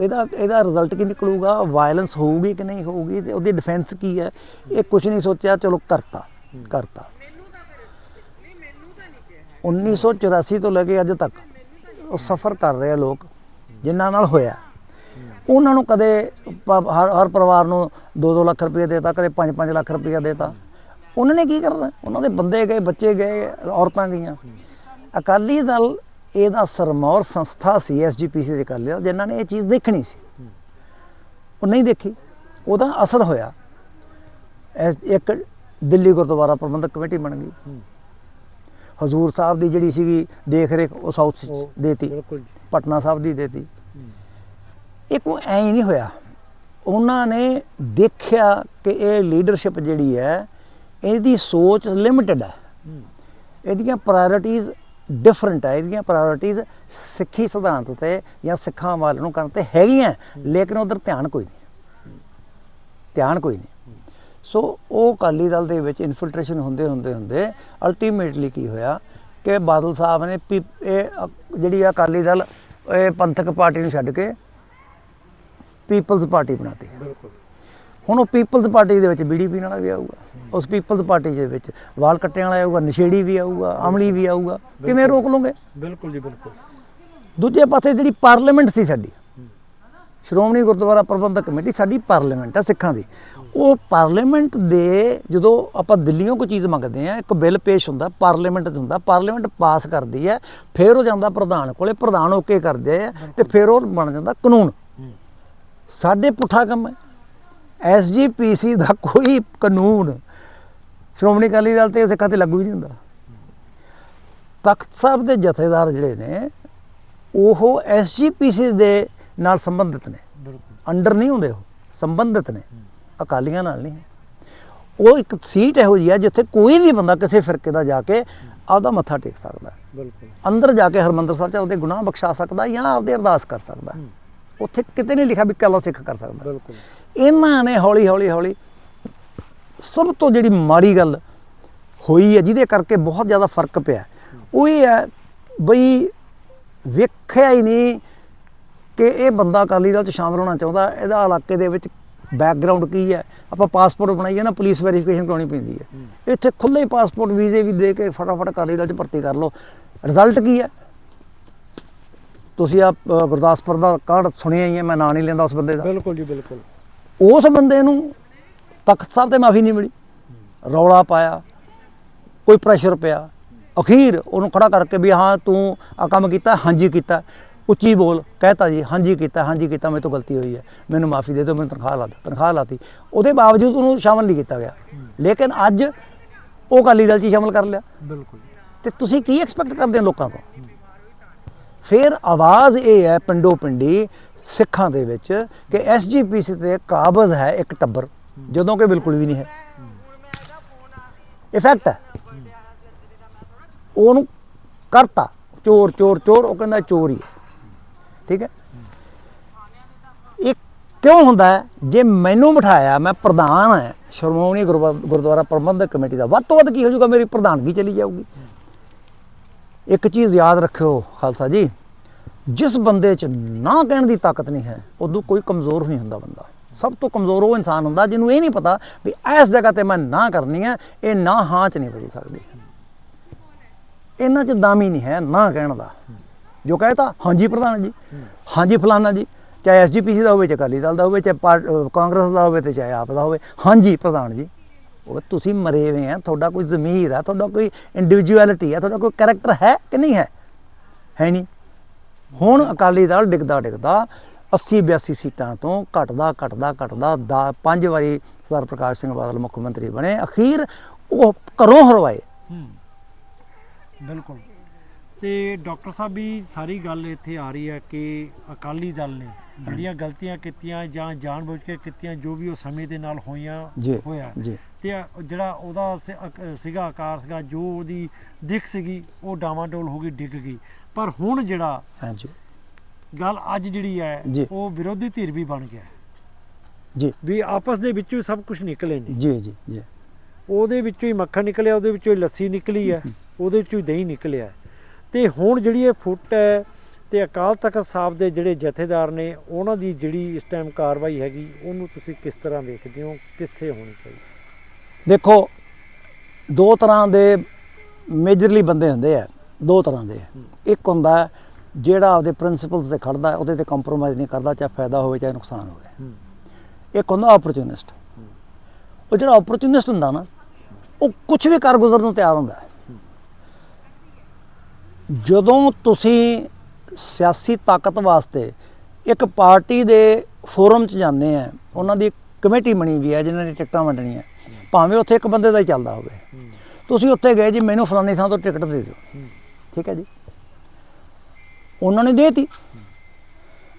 ਇਹਦਾ ਇਹਦਾ ਰਿਜ਼ਲਟ ਕੀ ਨਿਕਲੂਗਾ? ਵਾਇਲੈਂਸ ਹੋਊਗੀ ਕਿ ਨਹੀਂ ਹੋਊਗੀ? ਤੇ ਉਹਦੀ ਡਿਫੈਂਸ ਕੀ ਹੈ? ਇਹ ਕੁਝ ਨਹੀਂ ਸੋਚਿਆ ਚਲੋ ਕਰਤਾ ਕਰਤਾ। 1984 ਤੋਂ ਲੈ ਕੇ ਅੱਜ ਤੱਕ ਉਹ ਸਫਰ ਕਰ ਰਹੇ ਆ ਲੋਕ, ਜਿਨ੍ਹਾਂ ਨਾਲ ਹੋਇਆ। ਉਹਨਾਂ ਨੂੰ ਕਦੇ ਪ- ਹਰ ਹਰ ਪਰਿਵਾਰ ਨੂੰ 2-2 ਲੱਖ ਰੁਪਏ ਦੇਤਾ, ਕਦੇ 5-5 ਲੱਖ ਰੁਪਏ ਦੇਤਾ। ਉਹਨਾਂ ਨੇ ਕੀ ਕਰਨਾ? ਉਹਨਾਂ ਦੇ ਬੰਦੇ ਗਏ, ਬੱਚੇ ਗਏ, ਔਰਤਾਂ ਗਈਆਂ। ਅਕਾਲੀ ਦਲ ਇਹਦਾ ਸਰਮੌਰ ਸੰਸਥਾ ਸੀ ਐਸਜੀਪੀਸੀ ਦੇ ਅਕਾਲੀ ਦਲ, ਜਿਨ੍ਹਾਂ ਨੇ ਇਹ ਚੀਜ਼ ਦੇਖਣੀ ਸੀ। ਉਹ ਨਹੀਂ ਦੇਖੀ। ਉਹਦਾ ਅਸਰ ਹੋਇਆ। ਐਸ- ਇੱਕ ਦਿੱਲੀ ਗੁਰਦੁਆਰਾ ਪ੍ਰਬੰਧਕ ਕਮੇਟੀ ਬਣ ਗਈ। ਹਜ਼ੂਰ ਸਾਹਿਬ ਦੀ ਜਿਹੜੀ ਸੀਗੀ ਦੇਖ ਰੇਖ ਉਹ ਸਾਊਥ ਦੇਤੀ। ਬਿਲਕੁਲ ਜੀ। ਪਟਨਾ ਸਾਹਿਬ ਦੀ ਦੇਤੀ। ਇਹ ਕੋਈ ਐਂ ਹੀ ਨਹੀਂ ਹੋਇਆ। ਉਹਨਾਂ ਨੇ ਦੇਖਿਆ ਕਿ ਇਹ ਲੀਡਰਸ਼ਿਪ ਜਿਹੜੀ ਹੈ ਇਹਦੀ ਸੋਚ ਲਿਮਟਿਡ ਹੈ। ਇਹਦੀਆਂ ਪ੍ਰਾਇੋਰਟੀਜ਼ ਡਿਫਰੈਂਟ ਹੈ। ਇਹਦੀਆਂ ਪ੍ਰਾਇੋਰਟੀਜ਼ ਸਿੱਖੀ ਸਿਧਾਂਤ ਤੇ ਜਾਂ ਸਿੱਖਾਂ ਵੱਲ ਨੂੰ ਕਰਨ ਤੇ ਹੈਗੀਆਂ। ਲੇਕਿਨ ਉਧਰ ਧਿਆਨ ਕੋਈ ਨਹੀਂ। ਧਿਆਨ ਕੋਈ ਨਹੀਂ। ਸੋ ਉਹ ਅਕਾਲੀ ਦਲ ਦੇ ਵਿੱਚ ਇਨਫਿਲਟ੍ਰੇਸ਼ਨ ਹੁੰਦੇ ਹੁੰਦੇ ਹੁੰਦੇ ਅਲਟੀਮੇਟਲੀ ਕੀ ਹੋਇਆ ਕਿ ਬਾਦਲ ਸਾਹਿਬ ਨੇ ਪੀ- ਇਹ ਜਿਹੜੀ ਆ ਅਕਾਲੀ ਦਲ ਇਹ ਪੰਥਕ ਪਾਰਟੀ ਨੂੰ ਛੱਡ ਕੇ ਪੀਪਲਜ਼ ਪਾਰਟੀ ਬਣਾਤੀ। ਬਿਲਕੁਲ। ਹੁਣ ਉਹ ਪੀਪਲਜ਼ ਪਾਰਟੀ ਦੇ ਵਿੱਚ ਬੀੜੀ ਪੀਣ ਵਾਲਾ ਵੀ ਆਊਗਾ ਉਸ ਪੀਪਲਜ਼ ਪਾਰਟੀ ਦੇ ਵਿੱਚ ਵਾਲ ਕੱਟਣ ਵਾਲਾ ਆਊਗਾ ਨਸ਼ੇੜੀ ਵੀ ਆਊਗਾ ਅਮਲੀ ਵੀ ਆਊਗਾ ਕਿਵੇਂ ਰੋਕ ਲਓਗੇ? ਬਿਲਕੁਲ ਜੀ ਬਿਲਕੁਲ। ਦੂਜੇ ਪਾਸੇ ਜਿਹੜੀ ਪਾਰਲੀਮੈਂਟ ਸੀ ਸਾਡੀ ਸ਼੍ਰੋਮਣੀ ਗੁਰਦੁਆਰਾ ਪ੍ਰਬੰਧਕ ਕਮੇਟੀ ਸਾਡੀ ਪਾਰਲੀਮੈਂਟ ਹੈ ਸਿੱਖਾਂ ਦੀ। ਉਹ ਪਾਰਲੀਮੈਂਟ ਦੇ ਜਦੋਂ ਆਪਾਂ ਦਿੱਲੀੋਂ ਕੋਈ ਚੀਜ਼ ਮੰਗਦੇ ਆ ਇੱਕ ਬਿੱਲ ਪੇਸ਼ ਹੁੰਦਾ ਪਾਰਲੀਮੈਂਟ 'ਚ ਹੁੰਦਾ ਪਾਰਲੀਮੈਂਟ ਪਾਸ ਕਰਦੀ ਹੈ ਫਿਰ ਉਹ ਜਾਂਦਾ ਪ੍ਰਧਾਨ ਕੋਲੇ ਪ੍ਰਧਾਨ ਓਕੇ ਕਰਦੇ ਆ ਤੇ ਫਿਰ ਉਹ ਬਣ ਜਾਂਦਾ ਕਾਨੂੰਨ। ਸਾਡੇ ਪੁੱਠਾ ਕੰਮ ਹੈ। ਐਸਜੀਪੀਸੀ ਦਾ ਕੋਈ ਕਾਨੂੰਨ ਸ਼੍ਰੋਮਣੀ ਅਕਾਲੀ ਦਲ ਤੇ ਸਿੱਖਾਂ ਤੇ ਲਾਗੂ ਹੀ ਨਹੀਂ ਹੁੰਦਾ। ਤਖਤ ਸਾਹਿਬ ਦੇ ਜਥੇਦਾਰ ਜਿਹੜੇ ਨੇ ਉਹ ਐਸਜੀਪੀਸੀ ਦੇ ਨਾਲ ਸੰਬੰਧਿਤ ਨੇ। ਅੰਡਰ ਨਹੀਂ ਹੁੰਦੇ ਉਹ ਸੰਬੰਧਿਤ ਨੇ। ਅਕਾਲੀਆਂ ਨਾਲ ਨਹੀਂ। ਉਹ ਇੱਕ ਸੀਟ ਇਹੋ ਜਿਹੀ ਹੈ ਜਿੱਥੇ ਕੋਈ ਵੀ ਬੰਦਾ ਕਿਸੇ ਫਿਰਕੇ ਦਾ ਜਾ ਕੇ ਆਪਦਾ ਮੱਥਾ ਟੇਕ ਸਕਦਾ ਬਿਲਕੁਲ। ਅੰਦਰ ਜਾ ਕੇ ਹਰਮੰਦਰ ਸਾਹਿਬ ਚ ਆਪਦੇ ਗੁਨਾਹ ਬਖਸ਼ਾ ਸਕਦਾ ਜਾਂ ਆਪਦੇ ਅਰਦਾਸ ਕਰ ਸਕਦਾ ਉੱਥੇ ਕਿਤੇ ਨਹੀਂ ਲਿਖਿਆ ਵੀ ਕੱਲਾ ਸਿੱਖ ਕਰ ਸਕਦਾ। ਬਿਲਕੁਲ। ਇਹਨਾਂ ਨੇ ਹੌਲੀ ਹੌਲੀ ਹੌਲੀ ਸਭ ਤੋਂ ਜਿਹੜੀ ਮਾੜੀ ਗੱਲ ਹੋਈ ਹੈ ਜਿਹਦੇ ਕਰਕੇ ਬਹੁਤ ਜ਼ਿਆਦਾ ਫ਼ਰਕ ਪਿਆ ਉਹ ਇਹ ਹੈ ਬਈ ਵੇਖਿਆ ਹੀ ਨਹੀਂ ਕਿ ਇਹ ਬੰਦਾ ਅਕਾਲੀ ਦਲ ਚ ਸ਼ਾਮਲ ਹੋਣਾ ਚਾਹੁੰਦਾ ਇਹਦਾ ਇਲਾਕੇ ਦੇ ਵਿੱਚ ਬੈਕਗ੍ਰਾਉਂਡ ਕੀ ਹੈ? ਆਪਾਂ ਪਾਸਪੋਰਟ ਬਣਾਈਏ ਨਾ ਪੁਲਿਸ ਵੈਰੀਫਿਕੇਸ਼ਨ ਕਰਾਉਣੀ ਪੈਂਦੀ ਹੈ। ਇੱਥੇ ਖੁੱਲੇ ਹੀ ਪਾਸਪੋਰਟ ਵੀਜ਼ੇ ਵੀ ਦੇ ਕੇ ਫਟਾਫਟ ਅਕਾਲੀ ਦਲ ਚ ਭਰਤੀ ਕਰ ਲਓ। ਰਿਜ਼ਲਟ ਕੀ ਹੈ? ਤੁਸੀਂ ਆ ਗੁਰਦਾਸਪੁਰ ਦਾ ਕਾਂਡ ਸੁਣਿਆ ਹੀ ਹੈ ਮੈਂ ਨਾਂ ਨਹੀਂ ਲੈਂਦਾ ਉਸ ਬੰਦੇ ਦਾ। ਬਿਲਕੁਲ ਜੀ ਬਿਲਕੁਲ। ਉਸ ਬੰਦੇ ਨੂੰ ਤਖਤ ਸਾਹਿਬ ਤੇ ਮਾਫੀ ਨਹੀਂ ਮਿਲੀ। ਰੌਲਾ ਪਾਇਆ ਕੋਈ ਪ੍ਰੈਸ਼ਰ ਪਿਆ। ਅਖੀਰ ਉਹਨੂੰ ਖੜਾ ਕਰਕੇ ਵੀ ਹਾਂ ਤੂੰ ਆ ਕੰਮ ਕੀਤਾ ਹਾਂਜੀ ਕੀਤਾ। ਉੱਚੀ ਬੋਲ ਕਹਿਤਾ ਜੀ ਹਾਂਜੀ ਕੀਤਾ ਹਾਂਜੀ ਕੀਤਾ ਮੇਰੇ ਤੋਂ ਗਲਤੀ ਹੋਈ ਹੈ। ਮੈਨੂੰ ਮਾਫੀ ਦੇ ਦਿਓ ਮੈਨੂੰ ਤਨਖਾਹ ਲਾ ਦਿਓ ਤਨਖਾਹ ਲਾਤੀ ਉਹਦੇ ਬਾਵਜੂਦ ਉਹਨੂੰ ਸ਼ਾਮਲ ਨਹੀਂ ਕੀਤਾ ਗਿਆ। ਲੇਕਿਨ ਅੱਜ ਉਹ ਅਕਾਲੀ ਦਲ 'ਚ ਹੀ ਸ਼ਾਮਲ ਕਰ ਲਿਆ। ਬਿਲਕੁਲ। ਤੇ ਤੁਸੀਂ ਕੀ ਐਕਸਪੈਕਟ ਕਰਦੇ ਹੋ ਲੋਕਾਂ ਤੋਂ? ਫਿਰ ਆਵਾਜ਼ ਇਹ ਹੈ ਪਿੰਡੋ ਪਿੰਡੀ ਸਿੱਖਾਂ ਦੇ ਵਿੱਚ ਕਿ ਐਸਜੀਪੀਸੀ ਤੇ ਕਾਬਜ਼ ਹੈ ਇੱਕ ਟੱਬਰ ਜਦੋਂ ਕਿ ਬਿਲਕੁਲ ਵੀ ਨਹੀਂ ਹੈ। ਇਫੈਕਟ ਹੈ। ਉਹਨੂੰ ਕਰਤਾ ਚੋਰ ਚੋਰ ਚੋਰ ਉਹ ਕਹਿੰਦਾ ਚੋਰ ਹੀ ਹੈ। ਠੀਕ ਹੈ? ਇਹ ਕਿਉਂ ਹੁੰਦਾ ਹੈ? ਜੇ ਮੈਨੂੰ ਬਿਠਾਇਆ, ਮੈਂ ਪ੍ਰਧਾਨ ਹੈ, ਸ਼੍ਰੋਮਣੀ ਗੁਰਵਾ- ਗੁਰਦੁਆਰਾ ਪ੍ਰਬੰਧਕ ਕਮੇਟੀ ਦਾ, ਵੱਧ ਤੋਂ ਵੱਧ ਕੀ ਹੋ ਜਾਊਗਾ? ਮੇਰੀ ਪ੍ਰਧਾਨਗੀ ਚਲੀ ਜਾਊਗੀ। ਇੱਕ ਚੀਜ਼ ਯਾਦ ਰੱਖਿਓ, ਖਾਲਸਾ ਜੀ, ਜਿਸ ਬੰਦੇ 'ਚ ਨਾ ਕਹਿਣ ਦੀ ਤਾਕਤ ਨਹੀਂ ਹੈ, ਉਦੋਂ ਕੋਈ ਕਮਜ਼ੋਰ ਨਹੀਂ ਹੁੰਦਾ ਬੰਦਾ। ਸਭ ਤੋਂ ਕਮਜ਼ੋਰ ਉਹ ਇਨਸਾਨ ਹੁੰਦਾ ਜਿਹਨੂੰ ਇਹ ਨਹੀਂ ਪਤਾ ਵੀ ਇਸ ਜਗ੍ਹਾ ਤੇ ਮੈਂ ਨਾ ਕਰਨੀ ਹੈ, ਇਹ ਨਾ ਹਾਂ 'ਚ ਨਹੀਂ ਬਦਲ ਸਕਦੀ। ਇਹਨਾਂ 'ਚ ਦਾਮੀ ਨਹੀਂ ਹੈ ਨਾ ਕਹਿਣ ਦਾ। ਜੋ ਕਹਤਾ, ਹਾਂਜੀ ਪ੍ਰਧਾਨ ਜੀ। ਹਾਂਜੀ ਫਲਾਨਾ ਜੀ, ਚਾਹੇ ਐਸਜੀਪੀਸੀ ਦਾ ਹੋਵੇ, ਚਾਹੇ ਅਕਾਲੀ ਦਲ ਦਾ ਹੋਵੇ, ਚਾਹੇ ਕਾਂਗਰਸ ਦਾ ਹੋਵੇ ਤੇ ਚਾਹੇ ਆਪ ਦਾ ਹੋਵੇ। ਹਾਂਜੀ ਪ੍ਰਧਾਨ ਜੀ, ਉਹ ਤੁਸੀਂ ਮਰੇ ਹੋਏ ਆ, ਤੁਹਾਡਾ ਕੋਈ ਜ਼ਮੀਰ ਹੈ ਤੁਹਾਡਾ ਕੋਈ ਇੰਡੀਵਿਜੂਅਲਿਟੀ ਹੈ ਤੁਹਾਡਾ ਕੋਈ ਕੈਰੈਕਟਰ ਹੈ ਕਿ ਨਹੀਂ ਹੈ? ਹੈ ਨਹੀਂ। ਹੁਣ ਅਕਾਲੀ ਦਲ ਡਿੱਗਦਾ ਡਿੱਗਦਾ 80 82 ਸੀਟਾਂ ਤੋਂ ਘਟਦਾ ਘਟਦਾ ਘਟਦਾ, ਦਾ ਪੰਜ ਵਾਰੀ ਸਰਦਾਰ ਪ੍ਰਕਾਸ਼ ਸਿੰਘ ਬਾਦਲ ਮੁੱਖ ਮੰਤਰੀ ਬਣੇ। ਅਖੀਰ ਉਹ ਘਰੋਂ ਹਰਵਾਏ। ਬਿਲਕੁਲ। ਤੇ ਡਾਕਟਰ ਸਾਹਿਬ ਵੀ ਸਾਰੀ ਗੱਲ ਇੱਥੇ ਆ ਰਹੀ ਹੈ ਕਿ ਅਕਾਲੀ ਦਲ ਨੇ ਜਿਹੜੀਆਂ ਗਲਤੀਆਂ ਕੀਤੀਆਂ ਜਾਂ ਜਾਣਬੁੱਝ ਕੇ ਕੀਤੀਆਂ ਜੋ ਵੀ ਉਹ ਸਮੇਂ ਦੇ ਨਾਲ ਹੋਈਆਂ ਹੋਇਆ। ਤੇ ਜਿਹੜਾ ਉਹਦਾ ਸੀਗਾ ਆਕਾਰ ਸੀਗਾ ਜੋ ਉਹਦੀ ਦਿੱਖ ਸੀਗੀ ਉਹ ਡਾਵਾਂਡੋਲ ਹੋ ਗਈ ਡਿੱਗ ਗਈ। ਪਰ ਹੁਣ ਜਿਹੜਾ ਹਾਂਜੀ। ਗੱਲ ਅੱਜ ਜਿਹੜੀ ਹੈ। ਉਹ ਵਿਰੋਧੀ ਧਿਰ ਵੀ ਬਣ ਗਿਆ। ਜੀ। ਵੀ ਆਪਸ ਦੇ ਵਿੱਚੋਂ ਸਭ ਕੁਝ ਨਿਕਲੇ ਨੇ। ਜੀ ਜੀ ਜੀ। ਉਹਦੇ ਵਿੱਚੋਂ ਹੀ ਮੱਖਣ ਨਿਕਲਿਆ ਉਹਦੇ ਵਿੱਚੋਂ ਹੀ ਲੱਸੀ ਨਿਕਲੀ ਹੈ। ਉਹਦੇ ਵਿੱਚੋਂ ਹੀ ਦਹੀਂ ਨਿਕਲਿਆ। ਤੇ ਹੁਣ ਜਿਹੜੀ ਇਹ ਫੁੱਟ ਹੈ ਤੇ ਅਕਾਲ ਤਖਤ ਸਾਹਿਬ ਦੇ ਜਿਹੜੇ ਜਥੇਦਾਰ ਨੇ ਉਹਨਾਂ ਦੀ ਜਿਹੜੀ ਇਸ ਟਾਈਮ ਕਾਰਵਾਈ ਹੈਗੀ ਉਹਨੂੰ ਤੁਸੀਂ ਕਿਸ ਤਰ੍ਹਾਂ ਵੇਖਦੇ ਹੋ? ਕਿੱਥੇ ਹੋਣੀ ਚਾਹੀਦੀ? ਦੇਖੋ ਦੋ ਤਰ੍ਹਾਂ ਦੇ ਮੇਜਰਲੀ ਬੰਦੇ ਹੁੰਦੇ ਆ ਦੋ ਤਰ੍ਹਾਂ ਦੇ। ਇੱਕ ਹੁੰਦਾ ਜਿਹੜਾ ਆਪਦੇ ਪ੍ਰਿੰਸੀਪਲਸ ਤੇ ਖੜਦਾ ਉਹਦੇ ਤੇ ਕੰਪਰੋਮਾਈਜ਼ ਨਹੀਂ ਕਰਦਾ ਚਾਹੇ ਫਾਇਦਾ ਹੋਵੇ ਚਾਹੇ ਨੁਕਸਾਨ ਹੋਵੇ। ਇੱਕ ਹੁੰਦਾ ਓਪਰਚੁਨਿਸਟ ਉਹ ਜਿਹੜਾ ਓਪਰਚੁਨਿਸਟ ਹੁੰਦਾ ਨਾ ਉਹ ਕੁਝ ਵੀ ਕਰ ਗੁਜ਼ਰਨ ਨੂੰ ਤਿਆਰ ਹੁੰਦਾ। ਜਦੋਂ ਤੁਸੀਂ ਸਿਆਸੀ ਤਾਕਤ ਵਾਸਤੇ ਇੱਕ ਪਾਰਟੀ ਦੇ ਫੋਰਮ 'ਚ ਜਾਂਦੇ ਆ, ਉਹਨਾਂ ਦੀ ਕਮੇਟੀ ਬਣੀ ਵੀ ਹੈ ਜਿਨ੍ਹਾਂ ਨੇ ਟਿਕਟਾਂ ਵੰਡਣੀਆਂ, ਭਾਵੇਂ ਉੱਥੇ ਇੱਕ ਬੰਦੇ ਦਾ ਹੀ ਚੱਲਦਾ ਹੋਵੇ। ਤੁਸੀਂ ਉੱਥੇ ਗਏ ਜੀ, ਮੈਨੂੰ ਫਲਾਨੀ ਥਾਂ ਤੋਂ ਟਿਕਟ ਦੇ ਦਿਓ। ਠੀਕ ਹੈ ਜੀ? ਉਹਨਾਂ ਨੇ ਦੇਤੀ।